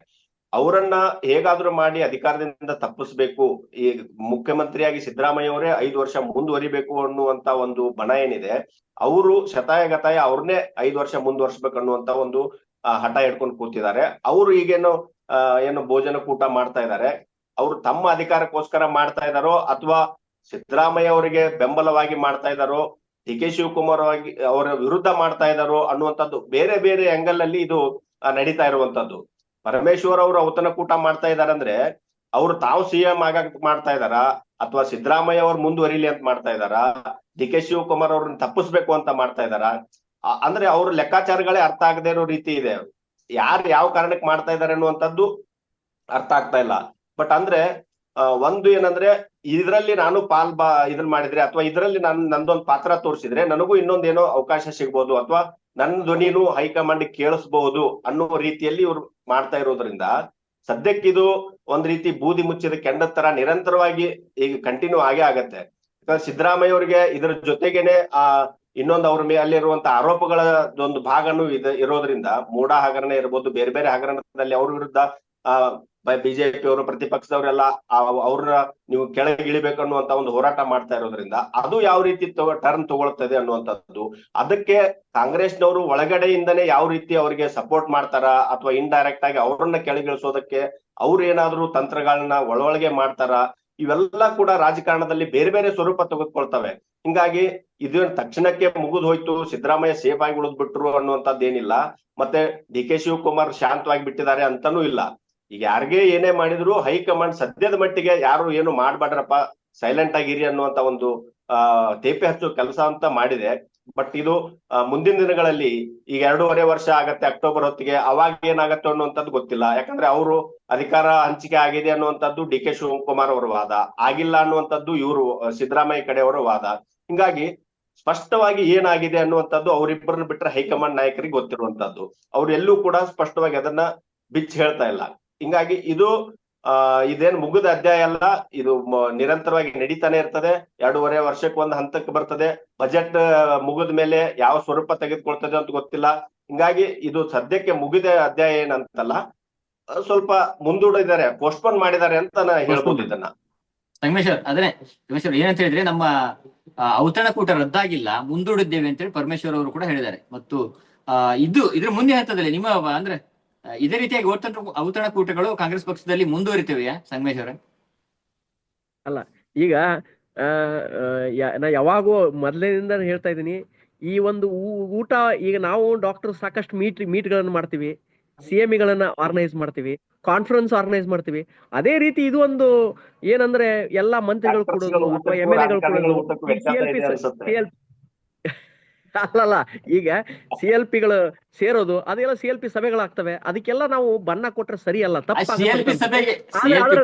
ಅವರನ್ನ ಹೇಗಾದ್ರೂ ಮಾಡಿ ಅಧಿಕಾರದಿಂದ ತಪ್ಪಿಸ್ಬೇಕು. ಈ ಮುಖ್ಯಮಂತ್ರಿಯಾಗಿ ಸಿದ್ದರಾಮಯ್ಯ ಅವರೇ ಐದು ವರ್ಷ ಮುಂದುವರಿಬೇಕು ಅನ್ನುವಂತ ಒಂದು ಬಣ ಏನಿದೆ, ಅವರು ಶತಾಯಗತಾಯ ಅವ್ರನ್ನೇ ಐದು ವರ್ಷ ಮುಂದುವರ್ಸ್ಬೇಕು ಅನ್ನುವಂತ ಒಂದು ಹಠ ಹಿಡ್ಕೊಂಡು ಕೂತಿದ್ದಾರೆ. ಅವರು ಈಗೇನು ಏನು ಭೋಜನ ಕೂಟ ಮಾಡ್ತಾ ಇದ್ದಾರೆ ಅವರು ತಮ್ಮ ಅಧಿಕಾರಕ್ಕೋಸ್ಕರ ಮಾಡ್ತಾ ಇದ್ದಾರೋ ಅಥವಾ ಸಿದ್ದರಾಮಯ್ಯ ಅವರಿಗೆ ಬೆಂಬಲವಾಗಿ ಮಾಡ್ತಾ ಇದ್ದಾರೋ ಡಿ ಕೆ ಶಿವಕುಮಾರ್ ಆಗಿ ಅವರ ವಿರುದ್ಧ ಮಾಡ್ತಾ ಇದ್ದಾರೋ ಅನ್ನುವಂಥದ್ದು ಬೇರೆ ಬೇರೆ ಆಂಗಲ್ ಅಲ್ಲಿ ಇದು ನಡೀತಾ ಇರುವಂತದ್ದು ಪರಮೇಶ್ವರ್ ಅವರು ಔತಣಕೂಟ ಮಾಡ್ತಾ ಇದಾರೆ ಅಂದ್ರೆ ಅವ್ರು ತಾವು ಸಿಎಂ ಆಗಕ್ ಮಾಡ್ತಾ ಇದಾರ ಅಥವಾ ಸಿದ್ದರಾಮಯ್ಯ ಅವ್ರು ಮುಂದುವರಿಲಿ ಅಂತ ಮಾಡ್ತಾ ಇದಾರ ಡಿ ಕೆ ಶಿವಕುಮಾರ್ ಅವ್ರನ್ನ ತಪ್ಪಿಸ್ಬೇಕು ಅಂತ ಮಾಡ್ತಾ ಇದಾರ ಅಂದ್ರೆ ಅವ್ರ ಲೆಕ್ಕಾಚಾರಗಳೇ ಅರ್ಥ ಆಗದೆ ಇರೋ ರೀತಿ ಇದೆ. ಯಾರು ಯಾವ ಕಾರಣಕ್ಕೆ ಮಾಡ್ತಾ ಇದಾರೆ ಅನ್ನುವಂಥದ್ದು ಅರ್ಥ ಆಗ್ತಾ ಇಲ್ಲ. ಬಟ್ ಅಂದ್ರೆ ಒಂದು ಏನಂದ್ರೆ ಇದ್ರಲ್ಲಿ ನಾನು ಪಾಲ್ ಬಾ ಇದನ್ ಮಾಡಿದ್ರೆ ಅಥವಾ ಇದರಲ್ಲಿ ನಾನು ನಂದೊಂದು ಪಾತ್ರ ತೋರಿಸಿದ್ರೆ ನನಗೂ ಇನ್ನೊಂದೇನೋ ಅವಕಾಶ ಸಿಗ್ಬೋದು ಅಥವಾ ನನ್ನ ಧ್ವನಿನೂ ಹೈಕಮಾಂಡ್ ಕೇಳಿಸಬಹುದು ಅನ್ನೋ ರೀತಿಯಲ್ಲಿ ಇವ್ರು ಮಾಡ್ತಾ ಇರೋದ್ರಿಂದ ಸದ್ಯಕ್ಕಿದು ಒಂದ್ ರೀತಿ ಬೂದಿ ಮುಚ್ಚಿದ ಕೆಂಡದ ತರ ನಿರಂತರವಾಗಿ ಈಗ ಕಂಟಿನ್ಯೂ ಆಗೇ ಆಗತ್ತೆ. ಸಿದ್ದರಾಮಯ್ಯ ಅವರಿಗೆ ಇದರ ಜೊತೆಗೇನೆ ಆ ಇನ್ನೊಂದು ಅವ್ರ ಮೇಲೆ ಅಲ್ಲಿರುವಂತ ಆರೋಪಗಳ ಒಂದು ಭಾಗನೂ ಇದೆ ಇರೋದ್ರಿಂದ ಮೂಡ ಹಗರಣ ಇರ್ಬೋದು ಬೇರೆ ಬೇರೆ ಹಗರಣದಲ್ಲಿ ಅವ್ರ ವಿರುದ್ಧ ಆ ಬಿಜೆಪಿ ಅವರು ಪ್ರತಿಪಕ್ಷದವರೆಲ್ಲ ಅವ್ರ ನೀವು ಕೆಳಗಿಳಿಬೇಕನ್ನುವಂತ ಒಂದು ಹೋರಾಟ ಮಾಡ್ತಾ ಇರೋದ್ರಿಂದ ಅದು ಯಾವ ರೀತಿ ಟರ್ನ್ ತಗೊಳ್ತದೆ ಅನ್ನುವಂಥದ್ದು. ಅದಕ್ಕೆ ಕಾಂಗ್ರೆಸ್ನವರು ಒಳಗಡೆಯಿಂದನೇ ಯಾವ ರೀತಿ ಅವರಿಗೆ ಸಪೋರ್ಟ್ ಮಾಡ್ತಾರ ಅಥವಾ ಇಂಡೈರೆಕ್ಟ್ ಆಗಿ ಅವ್ರನ್ನ ಕೆಳಗಿಳಿಸೋದಕ್ಕೆ ಅವ್ರು ಏನಾದ್ರು ತಂತ್ರಗಳನ್ನ ಒಳೊಳಗೆ ಮಾಡ್ತಾರ, ಇವೆಲ್ಲ ಕೂಡ ರಾಜಕಾರಣದಲ್ಲಿ ಬೇರೆ ಬೇರೆ ಸ್ವರೂಪ ತೆಗೆದುಕೊಳ್ತವೆ. ಹಿಂಗಾಗಿ ಇದು ತಕ್ಷಣಕ್ಕೆ ಮುಗಿದು ಹೋಯ್ತು, ಸಿದ್ದರಾಮಯ್ಯ ಸೇಫ್ ಆಗಿ ಉಳಿದ್ ಬಿಟ್ರು ಅನ್ನುವಂಥದ್ದು ಏನಿಲ್ಲ ಮತ್ತೆ ಡಿ ಕೆ ಶಿವಕುಮಾರ್ ಶಾಂತವಾಗಿ ಬಿಟ್ಟಿದ್ದಾರೆ ಅಂತಾನೂ ಇಲ್ಲ. ಈಗ ಯಾರಿಗೆ ಏನೇ ಮಾಡಿದ್ರು ಹೈಕಮಾಂಡ್ ಸದ್ಯದ ಮಟ್ಟಿಗೆ ಯಾರು ಏನು ಮಾಡ್ಬಾಡ್ರಪ್ಪ ಸೈಲೆಂಟ್ ಆಗಿರಿ ಅನ್ನುವಂತ ಒಂದು, ಆ, ತೇಪೆ ಹಚ್ಚೋ ಕೆಲಸ ಅಂತ ಮಾಡಿದೆ. ಬಟ್ ಇದು ಮುಂದಿನ ದಿನಗಳಲ್ಲಿ ಈಗ ಎರಡೂವರೆ ವರ್ಷ ಆಗತ್ತೆ, ಅಕ್ಟೋಬರ್ ಹೊತ್ತಿಗೆ ಅವಾಗ ಏನಾಗತ್ತೆ ಅನ್ನುವಂಥದ್ದು ಗೊತ್ತಿಲ್ಲ. ಯಾಕಂದ್ರೆ ಅವರು ಅಧಿಕಾರ ಹಂಚಿಕೆ ಆಗಿದೆ ಅನ್ನುವಂಥದ್ದು ಡಿ ಕೆ ಶಿವಕುಮಾರ್ ಅವರ ವಾದ. ಆಗಿಲ್ಲ ಅನ್ನುವಂಥದ್ದು ಇವರು ಸಿದ್ದರಾಮಯ್ಯ ಕಡೆಯವರ ವಾದ. ಹಿಂಗಾಗಿ ಸ್ಪಷ್ಟವಾಗಿ ಏನಾಗಿದೆ ಅನ್ನುವಂಥದ್ದು ಅವರಿಬ್ಬರನ್ನ ಬಿಟ್ರೆ ಹೈಕಮಾಂಡ್ ನಾಯಕರಿಗೆ ಗೊತ್ತಿರುವಂತದ್ದು ಅವ್ರು ಎಲ್ಲೂ ಕೂಡ ಸ್ಪಷ್ಟವಾಗಿ ಅದನ್ನ ಬಿಚ್ಚಿ ಹೇಳ್ತಾ ಇಲ್ಲ. ಹಿಂಗಾಗಿ ಇದು ಆ ಇದೇನ್ ಮುಗಿದ ಅಧ್ಯಾಯ ಅಲ್ಲ ಇದು ನಿರಂತರವಾಗಿ ನಡೀತಾನೆ ಇರ್ತದೆ. ಎರಡೂವರೆ ವರ್ಷಕ್ಕೆ ಒಂದು ಹಂತಕ್ಕೆ ಬರ್ತದೆ. ಬಜೆಟ್ ಮುಗಿದ ಮೇಲೆ ಯಾವ ಸ್ವರೂಪ ತೆಗೆದುಕೊಳ್ತದೆ ಅಂತ ಗೊತ್ತಿಲ್ಲ. ಹಿಂಗಾಗಿ ಇದು ಸದ್ಯಕ್ಕೆ ಮುಗಿದ ಅಧ್ಯಾಯ ಏನಂತಲ್ಲ ಸ್ವಲ್ಪ ಮುಂದೂಡಿದ್ದಾರೆ ಪೋಸ್ಟ್ಪೋನ್ ಮಾಡಿದ್ದಾರೆ ಅಂತ ನಾ ಹೇಳ್ಬೋದು ಇದನ್ನ.
ಸಂಗಮೇಶ್ವರ್ ಅದೇ ಸಂಗಮೇಶ್ವರ್ ಏನಂತ ಹೇಳಿದ್ರೆ ನಮ್ಮ ಔತಣಕೂಟ ರದ್ದಾಗಿಲ್ಲ ಮುಂದೂಡಿದ್ದೇವೆ ಅಂತೇಳಿ ಪರಮೇಶ್ವರ್ ಅವರು ಕೂಡ ಹೇಳಿದ್ದಾರೆ. ಮತ್ತು ಇದು ಇದ್ರ ಮುಂದೆ ಹಂತದಲ್ಲಿ ನಿಮ್ಮ ಅಂದ್ರೆ ಇದೇ ರೀತಿಯಾಗಿ ಔತಣ ಕೂಟಗಳು ಕಾಂಗ್ರೆಸ್ ಪಕ್ಷದಲ್ಲಿ ಮುಂದುವರಿತವೆಯಾ ಸಂಗಮೇಶ್ವರ
ಈಗ ಆ, ಆ, ಯ- ನಾ ಯಾವಾಗೂ ಮೊದಲಿನಿಂದ ಹೇಳ್ತಾ ಇದ್ದೀನಿ ಈ ಒಂದು ಊಟ ಈಗ ನಾವು ಡಾಕ್ಟರ್ ಸಾಕಷ್ಟು ಮೀಟ್ ಮೀಟ್ಗಳನ್ನು ಮಾಡ್ತೀವಿ ಸಿ ಎಂ ಗಳನ್ನ ಆರ್ಗನೈಸ್ ಮಾಡ್ತೀವಿ ಕಾನ್ಫರೆನ್ಸ್ ಆರ್ಗನೈಸ್ ಮಾಡ್ತೀವಿ ಅದೇ ರೀತಿ ಇದು ಒಂದು ಏನಂದ್ರೆ ಎಲ್ಲಾ ಮಂತ್ರಿಗಳು ಎಂ ಎಲ್ ಎಗಳು ಕೊಡೋದು ಸಿ ಎಲ್ ಅಲ್ಲಲ್ಲ ಈಗ ಸಿ ಎಲ್ ಪಿಗಳು ಸೇರೋದು ಅದೆಲ್ಲ ಸಿ ಎಲ್ ಪಿ ಸಭೆಗಳಾಗ್ತವೆ ಅದಕ್ಕೆಲ್ಲ ನಾವು ಬಣ್ಣ ಕೊಟ್ರೆ ಸರಿಯಲ್ಲ ಅಲ್ಲ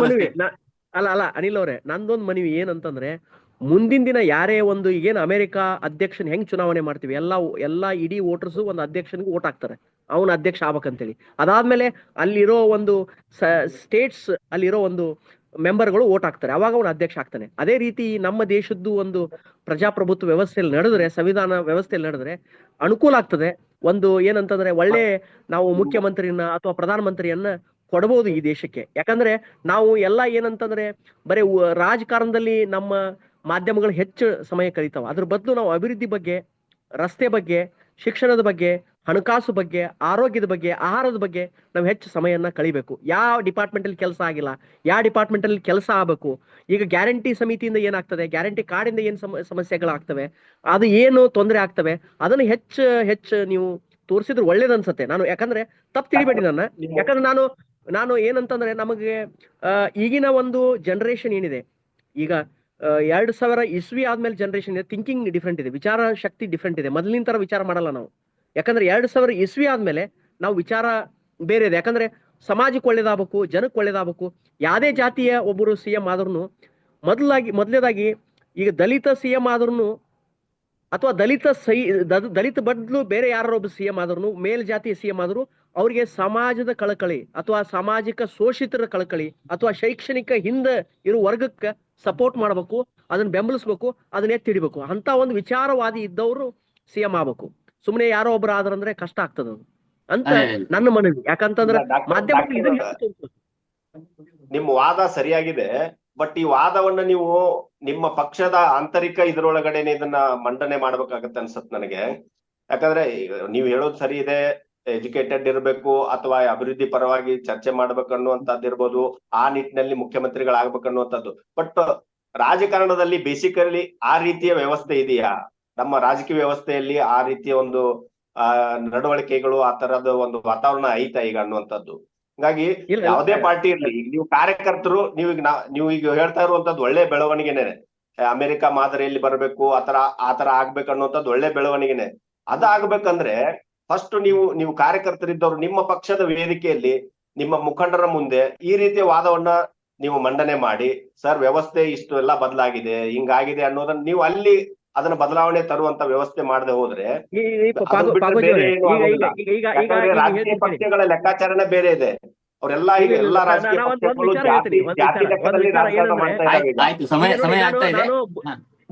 ಮನವಿ ಅಲ್ಲ ಅಲ್ಲ ಅನಿಲ್ ಅವ್ರೆ ನಂದೊಂದು ಮನವಿ ಏನಂತಂದ್ರೆ ಮುಂದಿನ ದಿನ ಯಾರೇ ಒಂದು ಏನ್ ಅಮೆರಿಕ ಅಧ್ಯಕ್ಷನ್ ಹೆಂಗ್ ಚುನಾವಣೆ ಮಾಡ್ತೀವಿ ಎಲ್ಲಾ ಎಲ್ಲಾ ಇಡೀ ವೋಟರ್ಸ್ ಒಂದು ಅಧ್ಯಕ್ಷನ್ಗೆ ಓಟ್ ಹಾಕ್ತಾರೆ ಅವನ ಅಧ್ಯಕ್ಷ ಆಗ್ಬೇಕಂತೇಳಿ. ಅದಾದ್ಮೇಲೆ ಅಲ್ಲಿರೋ ಒಂದು ಸ್ಟೇಟ್ಸ್ ಅಲ್ಲಿರೋ ಒಂದು ಮೆಂಬರ್ಗಳು ಓಟ್ ಹಾಕ್ತಾರೆ. ಅವಾಗ ಅವನು ಅಧ್ಯಕ್ಷ ಆಗ್ತಾನೆ. ಅದೇ ರೀತಿ ನಮ್ಮ ದೇಶದ್ದು ಒಂದು ಪ್ರಜಾಪ್ರಭುತ್ವ ವ್ಯವಸ್ಥೆಯಲ್ಲಿ ನಡೆದ್ರೆ, ಸಂವಿಧಾನ ವ್ಯವಸ್ಥೆಯಲ್ಲಿ ನಡೆದ್ರೆ ಅನುಕೂಲ ಆಗ್ತದೆ. ಒಂದು ಏನಂತಂದ್ರೆ ಒಳ್ಳೆ ನಾವು ಮುಖ್ಯಮಂತ್ರಿಯನ್ನ ಅಥವಾ ಪ್ರಧಾನಮಂತ್ರಿಯನ್ನ ಕೊಡಬಹುದು ಈ ದೇಶಕ್ಕೆ. ಯಾಕಂದ್ರೆ ನಾವು ಎಲ್ಲ ಏನಂತಂದ್ರೆ ಬರೀ ರಾಜಕಾರಣದಲ್ಲಿ ನಮ್ಮ ಮಾಧ್ಯಮಗಳು ಹೆಚ್ಚು ಸಮಯ ಕಲಿತಾವ ಅದ್ರ ಬದಲು ನಾವು ಅಭಿವೃದ್ಧಿ ಬಗ್ಗೆ, ರಸ್ತೆ ಬಗ್ಗೆ, ಶಿಕ್ಷಣದ ಬಗ್ಗೆ ಹಣಕಾಸು ಬಗ್ಗೆ ಆರೋಗ್ಯದ ಬಗ್ಗೆ ಆಹಾರದ ಬಗ್ಗೆ ನಾವು ಹೆಚ್ಚು ಸಮಯನ ಕಳಿಬೇಕು. ಯಾವ ಡಿಪಾರ್ಟ್ಮೆಂಟ್ ಅಲ್ಲಿ ಕೆಲಸ ಆಗಿಲ್ಲ ಯಾವ ಡಿಪಾರ್ಟ್ಮೆಂಟ್ ಅಲ್ಲಿ ಕೆಲಸ ಆಗಬೇಕು ಈಗ ಗ್ಯಾರಂಟಿ ಸಮಿತಿಯಿಂದ ಏನಾಗ್ತದೆ ಗ್ಯಾರಂಟಿ ಕಾರ್ಡಿಂದ ಏನ್ ಸಮ ಸಮಸ್ಯೆಗಳಾಗ್ತವೆ ಅದು ಏನು ತೊಂದರೆ ಆಗ್ತವೆ ಅದನ್ನ ಹೆಚ್ಚು ಹೆಚ್ಚು ನೀವು ತೋರಿಸಿದ್ರೆ ಒಳ್ಳೇದು ಅನ್ಸತ್ತೆ. ನಾನು ಯಾಕಂದ್ರೆ ತಪ್ಪು ತಿಳಿಬೇಡಿ ನನ್ನ. ಯಾಕಂದ್ರೆ ನಾನು ನಾನು ಏನಂತಂದ್ರೆ ನಮಗೆ ಈಗಿನ ಒಂದು ಜನರೇಷನ್ ಏನಿದೆ ಈಗ ಎರಡು ಎರಡ್ ಸಾವಿರ ಇಸ್ವಿ ಆದ್ಮೇಲೆ ಜನರೇಷನ್ ಇದೆ ಥಿಂಕಿಂಗ್ ಡಿಫ್ರೆಂಟ್ ಇದೆ ವಿಚಾರ ಶಕ್ತಿ ಡಿಫ್ರೆಂಟ್ ಇದೆ ಮೊದಲಿನ ತರ ವಿಚಾರ ಮಾಡಲ್ಲ ನಾವು. ಯಾಕಂದ್ರೆ ಎರಡು ಸಾವಿರ ಇಸ್ವಿ ಆದ್ಮೇಲೆ ನಾವು ವಿಚಾರ ಬೇರೆ ಇದೆ. ಯಾಕಂದ್ರೆ ಸಮಾಜಕ್ಕೆ ಒಳ್ಳೇದಾಗಬೇಕು, ಜನಕ್ಕೆ ಒಳ್ಳೇದಾಗಬೇಕು. ಯಾವುದೇ ಜಾತಿಯ ಒಬ್ಬರು ಸಿ ಎಂ ಆದ್ರೂ ಮೊದಲಾಗಿ ಮೊದಲೇದಾಗಿ ಈಗ ದಲಿತ ಸಿ ಎಂ ಆದ್ರೂ ಅಥವಾ ದಲಿತ ಸೈ ದಲಿತ ಬದಲು ಬೇರೆ ಯಾರೋ ಒಬ್ಬ ಸಿ ಎಂ ಆದ್ರೂ ಮೇಲ್ಜಾತಿಯ ಸಿ ಎಂ ಆದರೂ ಅವರಿಗೆ ಸಮಾಜದ ಕಳಕಳಿ ಅಥವಾ ಸಾಮಾಜಿಕ ಶೋಷಿತರ ಕಳಕಳಿ ಅಥವಾ ಶೈಕ್ಷಣಿಕ ಹಿಂದೆ ಇರೋ ವರ್ಗಕ್ಕೆ ಸಪೋರ್ಟ್ ಮಾಡಬೇಕು, ಅದನ್ನ ಬೆಂಬಲಿಸ್ಬೇಕು, ಅದನ್ನ ಎತ್ತಿ ಹಿಡಿಬೇಕು. ಅಂತ ಒಂದು ವಿಚಾರವಾದಿ ಇದ್ದವರು ಸಿ ಎಂ ಆಗ್ಬೇಕು. ಸುಮ್ಮನೆ ಯಾರೋ ಒಬ್ರು ಆದ್ರಂದ್ರೆ ಕಷ್ಟ ಆಗ್ತದ ಅದು. ಅಂತ ನನ್ನ ಮನವಿ. ಯಾಕಂತಂದ್ರೆ ಮಾಧ್ಯಮ.
ನಿಮ್ಮ ವಾದ ಸರಿಯಾಗಿದೆ ಬಟ್ ಈ ವಾದವನ್ನ ನೀವು ನಿಮ್ಮ ಪಕ್ಷದ ಆಂತರಿಕ ಇದರೊಳಗಡೆನೆ ಇದನ್ನ ಮಂಡನೆ ಮಾಡ್ಬೇಕಾಗತ್ತೆ ಅನ್ಸತ್ ನನಗೆ. ಯಾಕಂದ್ರೆ ನೀವು ಹೇಳೋದು ಸರಿ ಇದೆ ಎಜುಕೇಟೆಡ್ ಇರಬೇಕು ಅಥವಾ ಅಭಿವೃದ್ಧಿ ಪರವಾಗಿ ಚರ್ಚೆ ಮಾಡ್ಬೇಕು ಅನ್ನುವಂಥದ್ದು ಇರ್ಬೋದು ಆ ನಿಟ್ಟಿನಲ್ಲಿ ಮುಖ್ಯಮಂತ್ರಿಗಳಾಗ್ಬೇಕು ಅನ್ನುವಂಥದ್ದು. ಬಟ್ ರಾಜಕಾರಣದಲ್ಲಿ ಬೇಸಿಕಲಿ ಆ ರೀತಿಯ ವ್ಯವಸ್ಥೆ ಇದೆಯಾ? ನಮ್ಮ ರಾಜಕೀಯ ವ್ಯವಸ್ಥೆಯಲ್ಲಿ ಆ ರೀತಿಯ ಒಂದು ಆ ನಡವಳಿಕೆಗಳು ಆ ತರದ ಒಂದು ವಾತಾವರಣ ಐತಾ ಈಗ ಅನ್ನುವಂಥದ್ದು. ಹಂಗಾಗಿ ಯಾವುದೇ ಪಾರ್ಟಿ ಇರಲಿ ನೀವು ಕಾರ್ಯಕರ್ತರು ನೀವು ಈಗ ನಾ- ನೀವು ಈಗ ಹೇಳ್ತಾ ಇರುವಂತದ್ದು ಒಳ್ಳೆ ಬೆಳವಣಿಗೆನೆ. ಅಮೆರಿಕ ಮಾದರಿಯಲ್ಲಿ ಬರಬೇಕು ಆತರ ಆತರ ಆಗ್ಬೇಕು ಅನ್ನುವಂಥದ್ದು ಒಳ್ಳೆ ಬೆಳವಣಿಗೆನೆ. ಅದಾಗ್ಬೇಕಂದ್ರೆ ಫಸ್ಟ್ ನೀವು ನೀವು ಕಾರ್ಯಕರ್ತರಿದ್ದವರು ನಿಮ್ಮ ಪಕ್ಷದ ವೇದಿಕೆಯಲ್ಲಿ ನಿಮ್ಮ ಮುಖಂಡರ ಮುಂದೆ ಈ ರೀತಿಯ ವಾದವನ್ನ ನೀವು ಮಂಡನೆ ಮಾಡಿ ಸರ್ ವ್ಯವಸ್ಥೆ ಇಷ್ಟು ಎಲ್ಲ ಬದಲಾಗಿದೆ ಹಿಂಗಾಗಿದೆ ಅನ್ನೋದನ್ನ ನೀವು ಅಲ್ಲಿ ಅದನ್ನ ಬದಲಾವಣೆ ತರುವಂತ ವ್ಯವಸ್ಥೆ ಮಾಡದೆ ಹೋದ್ರೆ ರಾಜಕೀಯ ಪಕ್ಷಗಳ ಲೆಕ್ಕಾಚಾರನೇ ಬೇರೆ ಇದೆ. ಅವರೆಲ್ಲ ಈಗ ಎಲ್ಲಾ ರಾಜಕೀಯ ಪಕ್ಷಗಳು
ವಿಚಾರ
ಜಾತಿ
ಹೇಳ್ತೀನಿ, ಒಂದ್
ಜಾತಿ
ವಿಚಾರ,
ಲೆಕ್ಕದಲ್ಲಿ ರಾಜಕಾರಣ ಮಾಡ್ತಾ ಇದ್ದಾರೆ.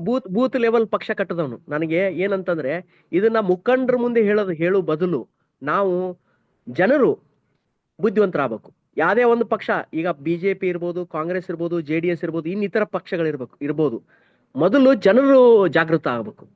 ಬೂತ್ ಬೂತ್ ಲೆವೆಲ್ ಪಕ್ಷ ಕಟ್ಟದವನು. ನನಗೆ ಏನಂತಂದ್ರೆ ಇದನ್ನ ಮುಖಂಡರ ಮುಂದೆ ಹೇಳೋದು ಹೇಳೋ ಬದಲು ನಾವು ಜನರು ಬುದ್ಧಿವಂತರಾಗಬೇಕು. ಯಾವುದೇ ಒಂದು ಪಕ್ಷ ಈಗ ಬಿಜೆಪಿ ಇರ್ಬೋದು ಕಾಂಗ್ರೆಸ್ ಇರ್ಬೋದು ಜೆ ಡಿ ಎಸ್ ಇರ್ಬೋದು ಇನ್ನಿತರ ಪಕ್ಷಗಳಿರ್ಬೇಕು ಇರ್ಬೋದು. ಮೊದಲು ಜನರು ಜಾಗೃತ ಆಗ್ಬೇಕು.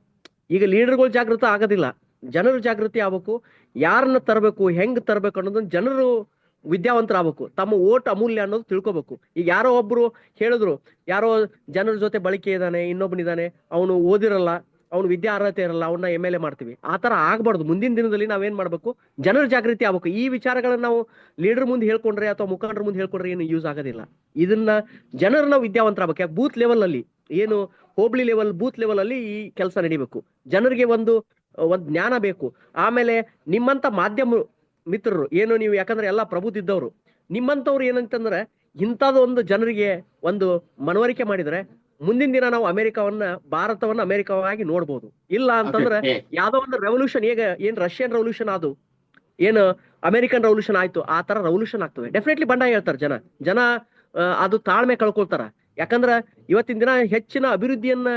ಈಗ ಲೀಡರ್ಗಳು ಜಾಗೃತ ಆಗೋದಿಲ್ಲ. ಜನರು ಜಾಗೃತಿ ಆಗ್ಬೇಕು. ಯಾರನ್ನ ತರಬೇಕು, ಹೆಂಗ್ ತರಬೇಕು ಅನ್ನೋದನ್ನ ಜನರು ವಿದ್ಯಾವಂತರಾಗಬೇಕು. ತಮ್ಮ ಓಟ್ ಅಮೂಲ್ಯ ಅನ್ನೋದು ತಿಳ್ಕೊಬೇಕು. ಈಗ ಯಾರೋ ಒಬ್ರು ಹೇಳಿದ್ರು, ಯಾರೋ ಜನರ ಜೊತೆ ಬಳಕೆ ಇದ್ದಾನೆ ಇನ್ನೊಬ್ಬನಿದ್ದಾನೆ ಅವನು ಓದಿರಲ್ಲ, ಅವನು ವಿದ್ಯಾ ಅರ್ಹತೆ ಇರಲ್ಲ ಅವನ್ನ ಎಂ ಎಲ್ ಎ ಮಾಡ್ತೀವಿ. ಆ ತರ ಆಗ್ಬಾರ್ದು. ಮುಂದಿನ ದಿನದಲ್ಲಿ ನಾವೇನ್ ಮಾಡ್ಬೇಕು? ಜನರ ಜಾಗೃತಿ ಆಗ್ಬೇಕು. ಈ ವಿಚಾರಗಳನ್ನ ನಾವು ಲೀಡರ್ ಮುಂದೆ ಹೇಳ್ಕೊಂಡ್ರೆ ಅಥವಾ ಮುಖಂಡರ ಮುಂದೆ ಹೇಳ್ಕೊಂಡ್ರೆ ಏನು ಯೂಸ್ ಆಗೋದಿಲ್ಲ. ಇದನ್ನ ಜನರನ್ನ ವಿದ್ಯಾವಂತರ ಆಗ್ಬೇಕು ಬೂತ್ ಲೆವೆಲ್ ಅಲ್ಲಿ ಏನು ಹೋಬಳಿ ಲೆವೆಲ್ ಬೂತ್ ಲೆವೆಲ್ ಅಲ್ಲಿ ಈ ಕೆಲಸ ನಡಿಬೇಕು. ಜನರಿಗೆ ಒಂದು ಒಂದು ಜ್ಞಾನ ಬೇಕು. ಆಮೇಲೆ ನಿಮ್ಮಂತ ಮಾಧ್ಯಮ ಮಿತ್ರರು ಏನು ನೀವು ಯಾಕಂದ್ರೆ ಎಲ್ಲ ಪ್ರಬುದ್ಧಿದ್ದವರು ನಿಮ್ಮಂತವ್ರು ಏನಂತಂದ್ರೆ ಇಂಥದ್ದು ಒಂದು ಜನರಿಗೆ ಒಂದು ಮನವರಿಕೆ ಮಾಡಿದ್ರೆ ಮುಂದಿನ ದಿನ ನಾವು ಅಮೆರಿಕವನ್ನ ಭಾರತವನ್ನ ಅಮೆರಿಕವಾಗಿ ನೋಡ್ಬೋದು. ಇಲ್ಲ ಅಂತಂದ್ರೆ ಯಾವ್ದೋ ಒಂದು ರೆವಲ್ಯೂಷನ್ ಈಗ ಏನ್ ರಷ್ಯನ್ ರೆವಲ್ಯೂಷನ್ ಅದು ಏನು ಅಮೆರಿಕನ್ ರೆವಲ್ಯೂಷನ್ ಆಯ್ತು ಆ ತರ ರೆವಲ್ಯೂಷನ್ ಆಗ್ತದೆ. ಡೆಫಿನೆಟ್ಲಿ ಬಂಡ ಹೇಳ್ತಾರೆ ಜನ. ಜನ ಅದು ತಾಳ್ಮೆ ಕಳ್ಕೊಳ್ತಾರ. ಯಾಕಂದ್ರ ಇವತ್ತಿನ ದಿನ ಹೆಚ್ಚಿನ ಅಭಿವೃದ್ಧಿಯನ್ನ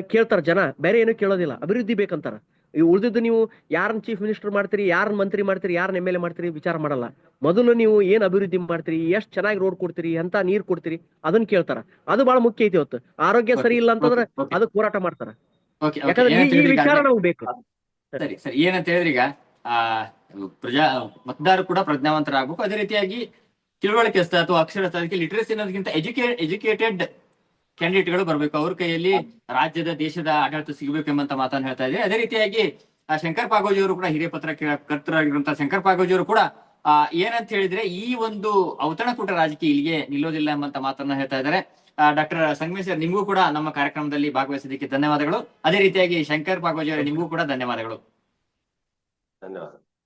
ಕೇಳ್ತಾರ ಜನ. ಬೇರೆ ಏನು ಕೇಳೋದಿಲ್ಲ. ಅಭಿವೃದ್ಧಿ ಬೇಕಂತಾರ. ಈ ಉಳಿದಿದ್ದು ನೀವು ಯಾರನ್ನ ಚೀಫ್ ಮಿನಿಸ್ಟರ್ ಮಾಡ್ತೀರಿ ಯಾರನ್ನ ಮಂತ್ರಿ ಮಾಡ್ತೀರಿ ಯಾರನ್ನ ಎಂ ಎಲ್ ಎ ಮಾಡ್ತೀರಿ ವಿಚಾರ ಮಾಡಲ್ಲ. ಮೊದಲು ನೀವು ಏನ್ ಅಭಿವೃದ್ಧಿ ಮಾಡ್ತೀರಿ ಎಷ್ಟು ಚೆನ್ನಾಗಿ ರೋಡ್ ಕೊಡ್ತೀರಿ ಎಂತ ನೀರ್ ಕೊಡ್ತೀರಿ ಅದನ್ನ ಕೇಳ್ತಾರ. ಅದು ಬಹಳ ಮುಖ್ಯ ಐತಿ ಇವತ್ತು. ಆರೋಗ್ಯ ಸರಿ ಇಲ್ಲ ಅಂತಂದ್ರೆ ಅದಕ್ಕೆ ಹೋರಾಟ ಮಾಡ್ತಾರ. ಯಾಕಂದ್ರೆ ಈ- ವಿಚಾರ
ಈಗಾಗ್ಲೇ-
ನಾವು ಬೇಕು.
ಸರಿ ಸರಿ. ಏನಂತ ಹೇಳಿದ್ರೆ ಈಗ ಆ ಪ್ರಜಾ ಮತದಾರರು ಕೂಡ ಪ್ರಜ್ಞಾವಂತರಾಗಬೇಕು. ಅದೇ ರೀತಿಯಾಗಿ ತಿಳುವಳಿಕೆಸ್ಥ ಅಥವಾ ಅಕ್ಷರ ಅದಕ್ಕೆ ಲಿಟರಸಿ ಅನ್ನೋದಕ್ಕಿಂತ ಎಜುಕೇಟ್ ಎಜುಕೇಟೆಡ್ ಕ್ಯಾಂಡಿಡೇಟ್ಗಳು ಬರಬೇಕು. ಅವ್ರ ಕೈಯಲ್ಲಿ ರಾಜ್ಯದ, ದೇಶದ ಆಡಳಿತ ಸಿಗಬೇಕು ಎಂಬಂತ ಮಾತನ್ನು ಹೇಳ್ತಾ ಇದ್ದಾರೆ. ಅದೇ ರೀತಿಯಾಗಿ ಶಂಕರ್ ಪಾಗೋಜಿ ಅವರು ಕೂಡ ಹಿರಿಯ ಪತ್ರಕರ್ತರಾಗಿರುವಂತಹ ಶಂಕರ್ ಪಾಗೋಜಿ ಅವರು ಕೂಡ ಏನಂತ ಹೇಳಿದ್ರೆ ಈ ಒಂದು ಔತಣಕೂಟ ರಾಜಕೀಯ ಇಲ್ಲಿಗೆ ನಿಲ್ಲೋದಿಲ್ಲ ಎಂಬಂತ ಮಾತನ್ನ ಹೇಳ್ತಾ ಇದ್ದಾರೆ. ಡಾಕ್ಟರ್ ಸಂಗಮೇಶ್ವರ್ ನಿಮಗೂ ಕೂಡ ನಮ್ಮ ಕಾರ್ಯಕ್ರಮದಲ್ಲಿ ಭಾಗವಹಿಸಿದ್ದಕ್ಕೆ ಧನ್ಯವಾದಗಳು. ಅದೇ ರೀತಿಯಾಗಿ ಶಂಕರ್ ಪಾಗೋಜಿ ಅವರೇ, ನಿಮಗೂ ಕೂಡ ಧನ್ಯವಾದಗಳು.
ಧನ್ಯವಾದ.